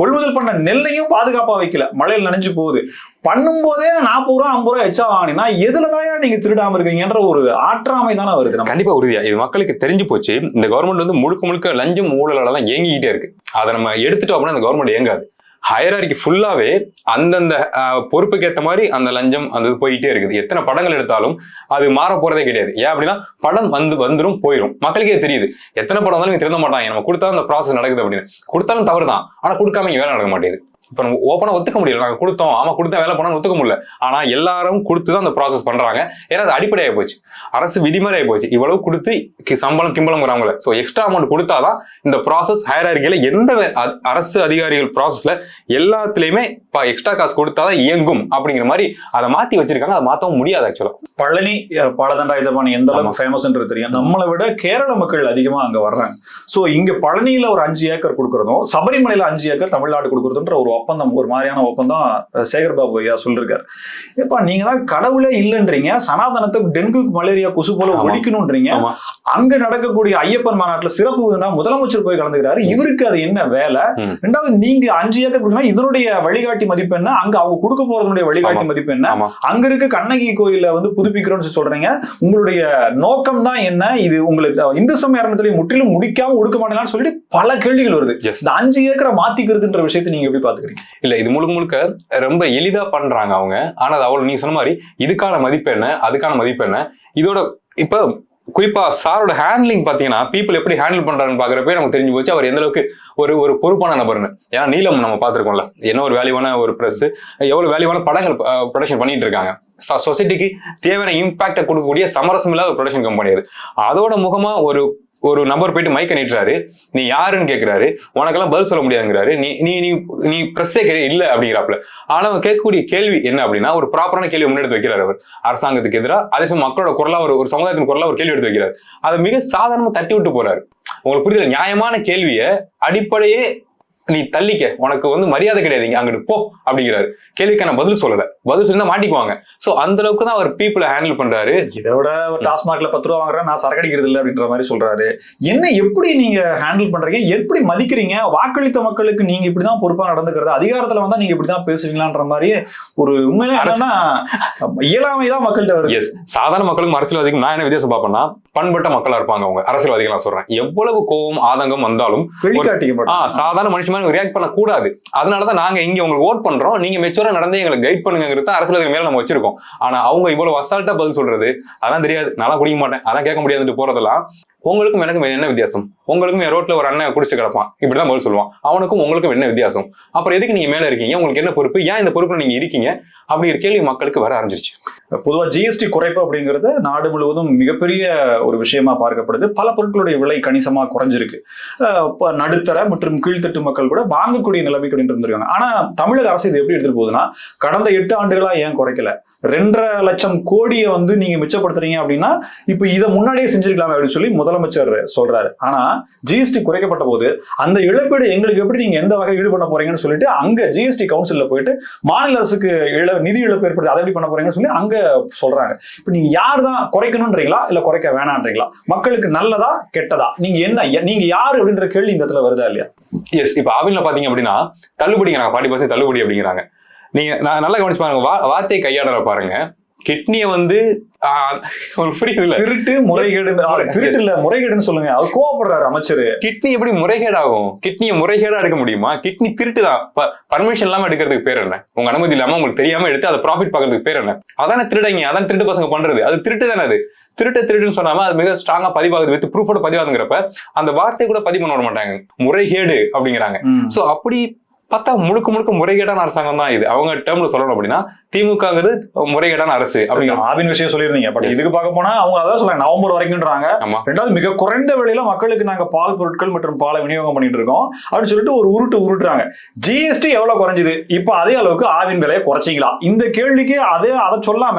Speaker 2: கொள்முதல் பண்ண நெல்லையும் பாதுகாப்பா வைக்கல. மழையில் நனைஞ்சு போகுது. பண்ணும்போதே நாற்பது ரூபா ஐம்பது ரூபா எச்சா வாங்கினா எதுலதான் நீங்க திருடாம இருக்கீங்கன்ற ஒரு ஆற்றாமை தானே வருது
Speaker 1: கண்டிப்பா உறுதியா. இது மக்களுக்கு தெரிஞ்சு போச்சு. இந்த கவர்மெண்ட் வந்து முழுக்க முழுக்க லஞ்சம் ஊழலால தான் இயங்கிக்கிட்டே இருக்கு. அதை நம்ம எடுத்துட்டோம் அப்படின்னா அந்த கவர்மெண்ட் இயங்காது ஹயராரிக்கு ஃபுல்லாவே அந்தந்த பொறுப்புக்கு ஏற்ற மாதிரி அந்த லஞ்சம் அந்த இது போயிட்டே இருக்குது. எத்தனை படங்கள் எடுத்தாலும் அது மாற போறதே கிடையாது. ஏன் அப்படின்னா படம் வந்து வந்துடும் போயிடும் மக்களுக்கே தெரியுது. எத்தனை படம் வந்தாலும் இவங்க திருந்த மாட்டாங்க. நம்ம கொடுத்தா அந்த ப்ராசஸ் நடக்குது அப்படின்னு. கொடுத்தாலும் தவறு தான் ஆனா கொடுக்காம இங்கே வேலை நடக்க மாட்டேங்குது. இப்ப நம்ம ஓப்பனா ஒத்துக்க முடியல. நாங்க கொடுத்தோம். ஆமா கொடுத்தா வேலை பண்ணாலும் ஒத்துக்க முடியல. ஆனா எல்லாரும் கொடுத்து தான் அந்த ப்ராசஸ் பண்றாங்க. ஏன்னா அது அடிப்படையாக போச்சு. அரசு விதிமுறை ஆகி போச்சு. இவ்வளவு கொடுத்து சம்பளம் கிம்பளம்ங்கிறாங்களே ஸோ எக்ஸ்ட்ரா அமௌண்ட் கொடுத்தாதான் இந்த ப்ராசஸ் ஹையர் எந்த அரசு அதிகாரிகள் ப்ராசஸ்ல எல்லாத்துலயுமே எக்ஸ்ட்ரா காசு கொடுத்தாதான் இயங்கும் அப்படிங்கிற மாதிரி அதை மாத்தி வச்சிருக்காங்க. அதை மாத்தவும் முடியாது ஆக்சுவலா
Speaker 2: பழனி பாலதண்டாயுதபாணி எந்த அளவுக்கு ஃபேமஸ்ன்றது தெரியும்? நம்மளை விட கேரள மக்கள் அதிகமா அங்க வர்றாங்க. சோ இங்க பழனியில ஒரு அஞ்சு ஏக்கர் கொடுக்கறதும் சபரிமலையில அஞ்சு ஏக்கர் தமிழ்நாடு கொடுக்கறதுன்ற ஒரு ஒப்பந்தம் ஒரு மாதிரியான ஒப்பந்தம் சேகர் பாபு ஐயா சொல்லிருக்காரு. ஏப்பா நீங்க தான் கடவுளே இல்லைன்றீங்க. சனாதனத்தை டெங்கு மலேரியா கொசு போல. ஒழிக்கணும்ன்றீங்க. அங்க நடக்கக்கூடிய ஐயப்பன் மாநாட்டுல சிறப்பு முதலமைச்சர் போய் கலந்துக்கிறாரு. இவருக்கு அது என்ன வேலை. ரெண்டாவது நீங்க அஞ்சு ஏக்கர் கொடுக்கணும் இதனுடைய வழிகாட்டி மதிப்பு என்ன? அங்க அவங்க கொடுக்க போறதுடைய வழிகாட்டி. மதிப்பு என்ன? அங்க இருக்க கண்ணகி கோயில வந்து புதுப்பிக்கிறோம்னு சொல்றீங்க. உங்களுடைய நோக்கம் தான் என்ன? இது உங்களுக்கு இந்து சமய அறநிலையத்துறை முற்றிலும் முடிக்காம ஒடுக்க மாட்டேங்களான்னு சொல்லிட்டு பல கேள்விகள் வருது. இந்த அஞ்சு ஏக்கரை மாத்திக்கிறதுன்ற விஷயத்தை நீங்க எப்படி பாத்துக்கிறீங்க
Speaker 1: இல்ல இது முழுக்க முழுக்க ரொம்ப எளிதா பண்றாங்க அவங்க. ஆனா அது அவ்வளவு நீங்க சொன்ன மாதிரி இதுக்கான மதிப்பு என்ன? அதுக்கான மதிப்பு என்ன? இதோட இப்ப குறிப்பா சாரோட ஹேண்ட்லிங் பாத்தீங்கன்னா பீப்புள் எப்படி ஹேண்டில் பண்றாருன்னு பாக்குறப்ப நமக்கு தெரிஞ்சு போச்சு. அவர் எந்த அளவுக்கு ஒரு ஒரு பொறுப்பான நபர்னு. ஏன்னா நீலம் நம்ம பார்த்துருக்கோம்ல. என்ன ஒரு வேல்யூவான ஒரு ப்ரெஸ் எவ்வளவு வேல்யூவான படங்கள் ப்ரொடக்ஷன் பண்ணிட்டு இருக்காங்க. சொசைட்டிக்கு தேவையான இம்பாக்டை கொடுக்கக்கூடிய சமரசம் இல்லாத ஒரு ப்ரொடக்ஷன் கம்பெனி அது. அதோட முகமா ஒரு ஒரு நபர் போயிட்டு மைக்க நீட்டுறாரு. நீ யாருன்னு கேட்கிறாரு உனக்கெல்லாம் பதில் சொல்ல முடியாதுங்கிறாரு. நீ நீ நீ நீ ப்ரெஸ்ஸே கே இல்ல அப்படிங்கிறாப்புல. ஆனா அவன் கேட்கக்கூடிய கேள்வி என்ன அப்படின்னா ஒரு ப்ராப்பரான கேள்வி முன்னெடுத்து வைக்கிறார் அவர். அரசாங்கத்துக்கு எதிராக அதே சமயம் மக்களோட குரலா ஒரு ஒரு சமுதாயத்தின் குரலா ஒரு கேள்வி எடுத்து வைக்கிறார். அதை மிக சாதாரணமா தட்டி விட்டு போறாரு. உங்களுக்கு புரியுது நியாயமான கேள்வியை அடிப்படையே நீ தள்ளிக்க. உனக்கு வந்து மரியாதை கிடையாது. இங்க அங்கிட்டு போ அப்படிங்கிறாரு. கேள்விக்கான பதில் சொல்லல. பதில் சொல்லி மாட்டிக்குவாங்க. சோ அந்த அளவுக்கு தான் அவர் பீப்புளை ஹேண்டில் பண்றாரு.
Speaker 2: இதை விட ஒரு டாஸ்மாக்ல பத்து ரூபா வாங்குறேன் நான் சரக்கு அடிக்கிறது இல்லை அப்படின்ற மாதிரி சொல்றாரு. என்ன எப்படி நீங்க ஹேண்டில் பண்றீங்க? எப்படி மதிக்கிறீங்க? வாக்களித்த மக்களுக்கு நீங்க இப்படிதான் பொறுப்பா நடந்துக்கிறது? அதிகாரத்துல வந்தா நீங்க இப்படிதான் பேசுவீங்களான்ற மாதிரி ஒரு உண்மையிலே என்னன்னா இயலாமை தான் மக்கள்கிட்ட வருது.
Speaker 1: எஸ் சாதாரண மக்களுக்கும் அரசியல்வாதிக்கும் நான் என்ன வித்தியாசம் பார்ப்பேன்னா பண்பட்ட மக்களா இருப்பாங்க அவங்க. அரசியல்வாதிகள் நான் சொல்றேன். எவ்வளவு கோபம் ஆதங்கம் வந்தாலும் சாதாரண மனுஷன் மாதிரி ரியாக்ட் பண்ண கூடாது அதனாலதான் நாங்க இங்க உங்களுக்கு ஓட் பண்றோம். நீங்க மெச்சூராக நடந்து எங்களுக்கு கைட் பண்ணுங்கிறது தான் அரசியல்வாதி மேல நம்ம வச்சிருக்கோம். ஆனா அவங்க இவ்வளவு அசால்ட்டா பதில் சொல்றது அதான் தெரியாது. நான் குடிக்க மாட்டேன். அதான் கேட்க முடியாதுன்ட்டு போகிறதெல்லாம் உங்களுக்கும் எனக்கும் என்ன வித்தியாசம்? உங்களுக்கும் என் ரோட்ல ஒரு அண்ணன் குடிச்சு கிடப்பான். இப்படிதான் பதில் சொல்லுவான். அவனுக்கும் உங்களுக்கும் என்ன வித்தியாசம்? அப்புறம் எதுக்கு நீங்க மேல இருக்கீங்க? உங்களுக்கு என்ன பொறுப்பு? ஏன் இந்த பொறுப்புல நீங்க இருக்கீங்க? அப்படிங்கிற கேள்வி மக்களுக்கு வர ஆரம்பிச்சிருச்சு.
Speaker 2: பொதுவா ஜிஎஸ்டி குறைப்பு அப்படிங்கிறது நாடு முழுவதும் மிகப்பெரிய ஒரு விஷயமா பார்க்கப்படுது. பல பொருட்களுடைய விலை கணிசமா குறைஞ்சிருக்கு. நடுத்தர மற்றும் கீழ்த்தட்டு மக்கள் கூட வாங்கக்கூடிய நிலைமைக்கு கொண்டு இருந்திருக்காங்க ஆனா தமிழக அரசு இது எப்படி எடுத்துட்டு போகுதுன்னா கடந்த எட்டு ஆண்டுகளா ஏன் குறைக்கல? ரெண்டரை லட்சம் கோடியை வந்து நீங்க மிச்சப்படுத்துறீங்க அப்படின்னா இப்ப இதை முன்னாடியே செஞ்சிருக்கலாமே அப்படின்னு சொல்லி முதலமைச்சர் சொல்றாரு. ஆனா ஜிஎஸ்டி குறைக்கப்பட்ட போது அந்த இழப்பீடு எங்களுக்கு எப்படி நீங்க எந்த வகை ஈடு பண்ண போறீங்கன்னு சொல்லிட்டு அங்க ஜிஎஸ்டி கவுன்சில்ல போயிட்டு மாநில அரசுக்கு இழ நிதி இழப்பு ஏற்படுது அதை எப்படி பண்ண போறீங்கன்னு சொல்லி அங்க சொல்றாங்க இப்ப நீங்க யார் தான் குறைக்கணும்ன்றீங்களா இல்ல குறைக்க வேணான்றீங்களா மக்களுக்கு நல்லதா கெட்டதா? நீங்க என்ன நீங்க யாரு அப்படின்ற கேள்வி இந்த இடத்துல வருதா இல்லையா?
Speaker 1: எஸ் இப்ப ஆவின்ல பாத்தீங்க அப்படின்னா தள்ளுபடிங்கிறாங்க பாட்டி பர்சன்ட் தள்ளுபடி அப்படிங்கிறாங்க. நீங்க நான் நல்லா கவனிச்சு பாருங்க வார்த்தையை வார்த்தை கையாடற பாருங்க. கிட்னியை வந்து ஆஹ், உங்களுக்கு புரியுது இல்ல
Speaker 2: திருட்டு முறைகேடு திருட்டு இல்ல முறைகேடுன்னு சொல்லுங்க. அவர் கோவப்படுறாரு அமைச்சர்.
Speaker 1: கிட்னி எப்படி முறைகேடாகும்? கிட்னியை முறைகேடா எடுக்க முடியுமா? கிட்னி திருட்டு தான் பர்மிஷன் இல்லாம எடுக்கிறதுக்கு பேர் என்ன? உங்க அனுமதி இல்லாம உங்களுக்கு தெரியாம எடுத்து அதை ப்ராஃபிட் பார்க்கறதுக்கு பேர் என்ன? அதானே திருடங்க அதான் திருட்டு பசங்க பண்றது. அது திருட்டு தானே அது? திருட்டு திருட்டுன்னு சொன்னாம அது மிக ஸ்ட்ராங்கா பதிவாகுது வித் ப்ரூஃபோட பதிவாகுங்கிறப்ப அந்த வார்த்தை கூட பதிவு பண்ண மாட்டாங்க. முறைகேடு அப்படிங்கிறாங்க. சோ அப்படி பார்த்தா முழுக்க முழுக்க முறைகேடான அரசாங்கம் தான் இது. அவங்க டேர்ம்ல சொல்லணும் அப்படின்னா திமுகங்கிறது முறைகேடான அரசு அப்படிங்கிற
Speaker 2: ஆவின் விஷயம் சொல்லியிருந்தீங்க. பட். இதுக்கு பார்க்க போனா அவங்க அதான் சொல்றாங்க நவம்பர் வரைக்கும்ன்றாங்க. ரெண்டாவது மிக குறைந்த விலையில மக்களுக்கு நாங்க பால் பொருட்கள் மற்றும் பாலை விநியோகம் பண்ணிட்டு இருக்கோம். அப்படின்னு சொல்லிட்டு ஒரு உருட்டு உருட்டுறாங்க. ஜிஎஸ்டி எவ்வளவு குறைஞ்சது? இப்ப அதே அளவுக்கு ஆவின் விலையை குறைச்சிங்களா இந்த கேள்விக்கு அதே அதை சொல்லாம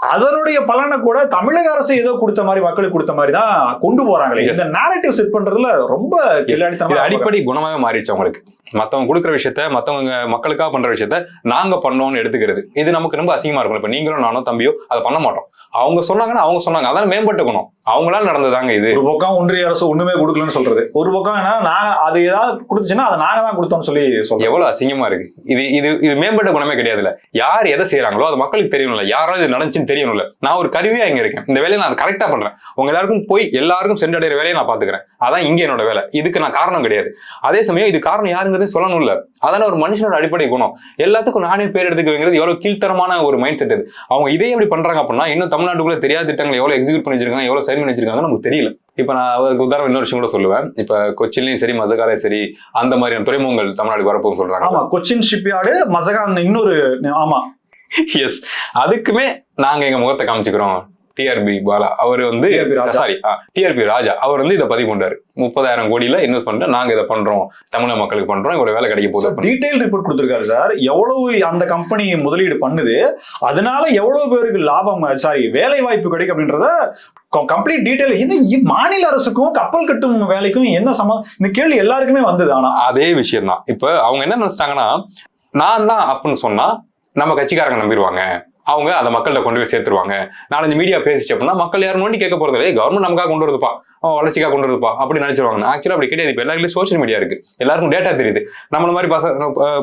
Speaker 2: அதனுடைய பலனை கூட தமிழக அரசு ஏதோ கொடுத்த மாதிரி மக்களுக்கு கொடுத்த மாதிரி தான் கொண்டு போறாங்களே. இந்த நேரட்டிவ் செட் பண்றதுல ரொம்ப
Speaker 1: அடிப்படை குணமாவே மாறிடுச்சு அவங்களுக்கு. மத்தவங்க கொடுக்குற விஷயத்த மத்தவங்க மக்களுக்காக பண்ற விஷயத்த நாங்க பண்ணோம்னு எடுத்துக்கிறது. இது நமக்கு ரொம்ப அசிங்கமா இருக்கும். இப்ப நீங்களும் நானும் தம்பியோ அதை பண்ண மாட்டோம். அவங்க சொன்னாங்கன்னா அவங்க சொன்னாங்க. அதான் மேம்பட்ட குணம். அவங்களால நடந்ததாங்க இது.
Speaker 2: ஒரு பக்கம் ஒன்றிய அரசு ஒண்ணுமே கொடுக்கலன்னு சொல்றது. ஒரு பக்கம் என்ன நாங்க அது ஏதாவது கொடுத்துச்சுன்னா அதை நாங்க தான் கொடுத்தோம்னு சொல்லி சொல்றோம்.
Speaker 1: எவ்வளவு அசிங்கமா இருக்கு. இது இது இது மேம்பட்ட குணமே கிடையாதுல்ல. யார் எதை செய்யறாங்களோ அது மக்களுக்கு தெரியணும்ல யாராவது இது நடந்துச்சுன்னு எனக்கு தெரியணும்ல. நான் ஒரு கருவியா இங்க இருக்கேன். இந்த வேலையை நான் கரெக்டா பண்றேன். உங்க எல்லாருக்கும் போய் எல்லாருக்கும் சென்றடைகிற வேலையை நான் பாத்துக்கிறேன். அதான் இங்க என்னோட வேலை. இதுக்கு நான் காரணம் கிடையாது. அதே சமயம் இது காரணம் யாருங்கிறது சொல்லணும்ல. அதான ஒரு மனுஷனோட அடிப்படை குணம். எல்லாத்துக்கும் நானே பேர் எடுத்துக்குங்கிறது எவ்வளவு கீழ்த்தரமான ஒரு மைண்ட் செட் இது. அவங்க இதே எப்படி பண்றாங்க அப்படின்னா இன்னும் தமிழ்நாட்டுக்குள்ள தெரியாத திட்டங்களை எவ்வளவு எக்ஸிக்யூட் பண்ணி வச்சிருக்காங்க எவ்வளவு சரி பண்ணி வச்சிருக்காங்க நமக்கு தெரியல. இப்ப நான் உதாரணம் இன்னொரு விஷயம் கூட சொல்லுவேன். இப்ப கொச்சின்லயும் சரி மசகாலையும் சரி அந்த மாதிரியான துறைமுகங்கள் தமிழ்நாடு வரப்போகுது சொல்றாங்க.
Speaker 2: ஆமா கொச்சின் ஷிப்யார்டு மசகான் இன்னொரு ஆமா
Speaker 1: எஸ் அதுக்குமே நாங்க எங்க முகத்தை காமிச்சுக்கிறோம். டிஆர்பி பாலா. அவர் வந்து. சாரி டிஆர்பி ராஜா. அவர் வந்து இதை பதிவு பண்றாரு. முப்பதாயிரம் கோடியில இன்வெஸ்ட் பண்ணிட்டு நாங்க இதை பண்றோம். தமிழக மக்களுக்கு பண்றோம். இவ்வளவு வேலை கிடைக்க போகுது.
Speaker 2: டீடைல் ரிப்போர்ட் கொடுத்திருக்காரு சார். எவ்வளவு அந்த கம்பெனி முதலீடு பண்ணுது. அதனால எவ்வளவு பேருக்கு லாபம் சாரி வேலை வாய்ப்பு கிடைக்கும் அப்படின்றத கம்ப்ளீட் டீடைல் என்ன மாநில அரசுக்கும் கப்பல் கட்டும் வேலைக்கும் என்ன சம இந்த கேள்வி எல்லாருக்குமே வந்தது. ஆனா
Speaker 1: அதே விஷயம் தான் இப்ப அவங்க என்ன நினைச்சிட்டாங்கன்னா நான் தான் அப்படின்னு சொன்னா நம்ம கட்சிக்காரங்க நம்பிடுவாங்க. அவங்க அதை மக்கள்கிட்ட கொண்டு போய் சேர்த்துருவாங்க. நாலஞ்சு மீடியா பேசிச்சு அப்படின்னா மக்கள் யாரும் நோண்டி கேட்க போறது இல்லையே கவர்மெண்ட் நமக்காக கொண்டு வருதுப்பா. அவன் வளர்ச்சிக்காக கொண்டு வருதுப்பா அப்படி நினைச்சிருவாங்க. ஆக்சுவலாக அப்படி கிடையாது இப்போ எல்லாருக்கும் சோஷியல் மீடியா இருக்கு. எல்லாருக்கும் டேட்டா தெரியுது. நம்மள மாதிரி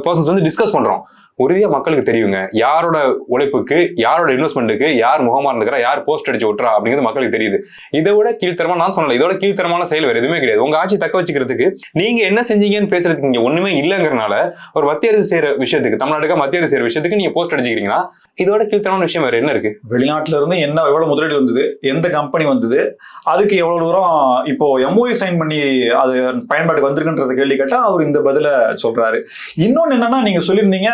Speaker 1: பர்சன்ஸ் வந்து டிஸ்கஸ் பண்றோம். உறுதியாக மக்களுக்கு தெரியுங்க. யாரோட உழைப்புக்கு யாரோட இன்வெஸ்ட்மெண்ட்டுக்கு யார் முகமா இருந்துக்கிறா யார் போஸ்ட் அடிச்சு விட்டுறா அப்படிங்கிறது மக்களுக்கு தெரியுது. இதை விட கீழ்த்தரமா நான் சொன்னல இதோட கீழ்த்தரமான செயல் வேறு எதுவுமே கிடையாது. உங்க ஆட்சி தக்க வச்சுக்கிறதுக்கு நீங்க என்ன செஞ்சீங்கன்னு பேசுறதுக்கு இங்க ஒண்ணுமே இல்லைங்கிறனால ஒரு மத்திய அரசு செய்யற விஷயத்துக்கு தமிழ்நாடுக்கு மத்திய அரசு செய்யற விஷயத்துக்கு நீங்க போஸ்ட் அடிச்சுக்கிறீங்கன்னா இதோட கீழ்த்தரமான விஷயம் வேற என்ன இருக்கு?
Speaker 2: வெளிநாட்டுல இருந்து என்ன எவ்வளவு முதலீடு வந்தது எந்த கம்பெனி வந்தது அதுக்கு எவ்வளவு தூரம் இப்போ எம்ஓஐ சைன் பண்ணி அது பயன்பாட்டுக்கு வந்திருக்குன்றத கேள்வி கேட்டா அவர் இந்த பதில சொல்றாரு. இன்னொன்னு என்னன்னா நீங்க சொல்லியிருந்தீங்க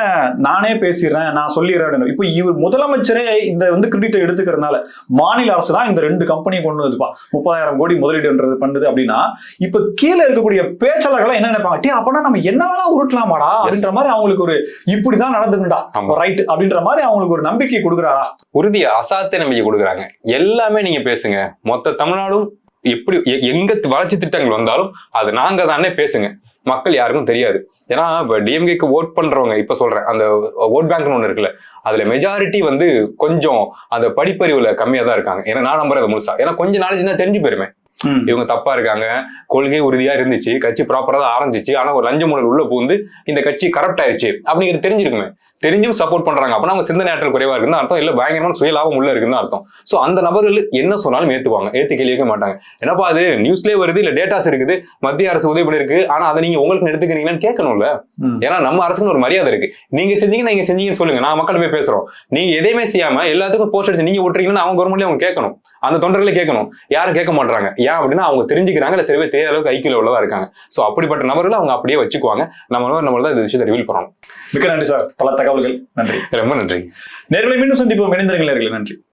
Speaker 2: நானே பேசிடுறேன் நான் சொல்லிடுறேன் அப்படின்னு. இப்போ இவர் முதலமைச்சரே இந்த வந்து கிரெடிட்டை எடுத்துக்கிறதுனால மாநில அரசு தான் இந்த ரெண்டு கம்பெனி கொண்டு வந்துப்பா. முப்பதாயிரம் கோடி முதலீடுன்றது பண்ணுது அப்படின்னா இப்ப கீழே இருக்கக்கூடிய பேச்சாளர்கள் என்ன நினைப்பாங்க? டே அப்பனா நம்ம என்ன வேணா உருட்டலாமாடா அப்படின்ற மாதிரி அவங்களுக்கு ஒரு இப்படிதான் நடந்துக்குண்டா. ரைட் அப்படின்ற மாதிரி அவங்களுக்கு ஒரு நம்பிக்கை கொடுக்குறாரா?
Speaker 1: உறுதியா அசாத்திய நம்பிக்கை கொடுக்குறாங்க. எல்லாமே நீங்க பேசுங்க. மொத்த தமிழ்நாடும் எப்படி எங்க வளர்ச்சி திட்டங்கள் வந்தாலும் அது நாங்க தானே பேசுங்க. மக்கள் யாருக்கும் தெரியாது. ஏன்னா இப்ப டிஎம்கேக்கு ஓட் பண்றவங்க இப்ப சொல்றேன் அந்த ஓட் பேங்க்னு ஒண்ணு இருக்குல்ல அதுல மெஜாரிட்டி வந்து கொஞ்சம் அந்த படிப்பறிவுல கம்மியா தான் இருக்காங்க. ஏன்னா நான் நம்புறது முழுசா. ஏன்னா கொஞ்சம் நாலேஜ் தான் தெரிஞ்சு போயிருமே. இவங்க தப்பா இருக்காங்க. கொள்கை உறுதியா இருந்துச்சு. கட்சி ப்ராப்பரா தான் ஆரம்பிச்சிச்சு. ஆனா ஒரு லஞ்ச முறை உள்ள பூந்து இந்த கட்சி கரப்ட் ஆயிடுச்சு அப்படிங்கிறது தெரிஞ்சிருக்குமே. தெரிஞ்சும் சப்போர்ட் பண்றாங்க. அப்பனா அவங்க சிந்தனை ஆற்றல் குறைவா இருக்குன்னு அர்த்தம். இல்ல பயங்கரமான சுயலாபம் உள்ள இருக்குன்னு அர்த்தம். சோ அந்த நபர்கள் என்ன சொன்னாலும் ஏத்துக்குவாங்க. ஏத்து கேள்விக்க மாட்டாங்க. என்னப்பா அது? நியூஸ்லயே வருது இல்ல டேட்டாஸ் இருக்குது. மத்திய அரசு உதவி பண்ணிருக்கு. ஆனா அதை நீங்க உங்களுக்கு எடுத்துக்கிறீங்களான்னு கேட்கணும்ல. ஏன்னா நம்ம அரசுக்கு ஒரு மரியாதை இருக்கு. நீங்க செஞ்சீங்க நீங்க செஞ்சீங்கன்னு சொல்லுங்க. நான் மக்கள் போய் பேசுறோம். நீங்க எதையுமே செய்யாம எல்லாத்துக்கும் போஸ்ட் அடிச்சு நீங்க விட்டுறீங்கன்னா அவங்க கவர்மெண்ட்ல அவங்க கேட்கணும். அந்த தொண்டர்களே கேட்கணும். யாரும் கேட்க மாட்டாங்க ஏன் அப்படின்னா அவங்க தெரிஞ்சுக்கிறாங்க இல்ல பேர் தெரியாத அளவுக்கு ஐக்கிய உள்ளதா இருக்காங்க. சோ அப்படிப்பட்ட நபர்களை அவங்க அப்படியே வச்சுக்குவாங்க. நம்ம நம்மள தான் இந்த விஷயத்தை ரிவீல் பண்ணணும்.
Speaker 2: மிக்க நன்றி சார். பல தகவல்கள். நன்றி.
Speaker 1: ரொம்ப நன்றி.
Speaker 2: நேர்களை மீண்டும் சந்திப்போம். இணைந்திருங்கள் நேர்களை. நன்றி.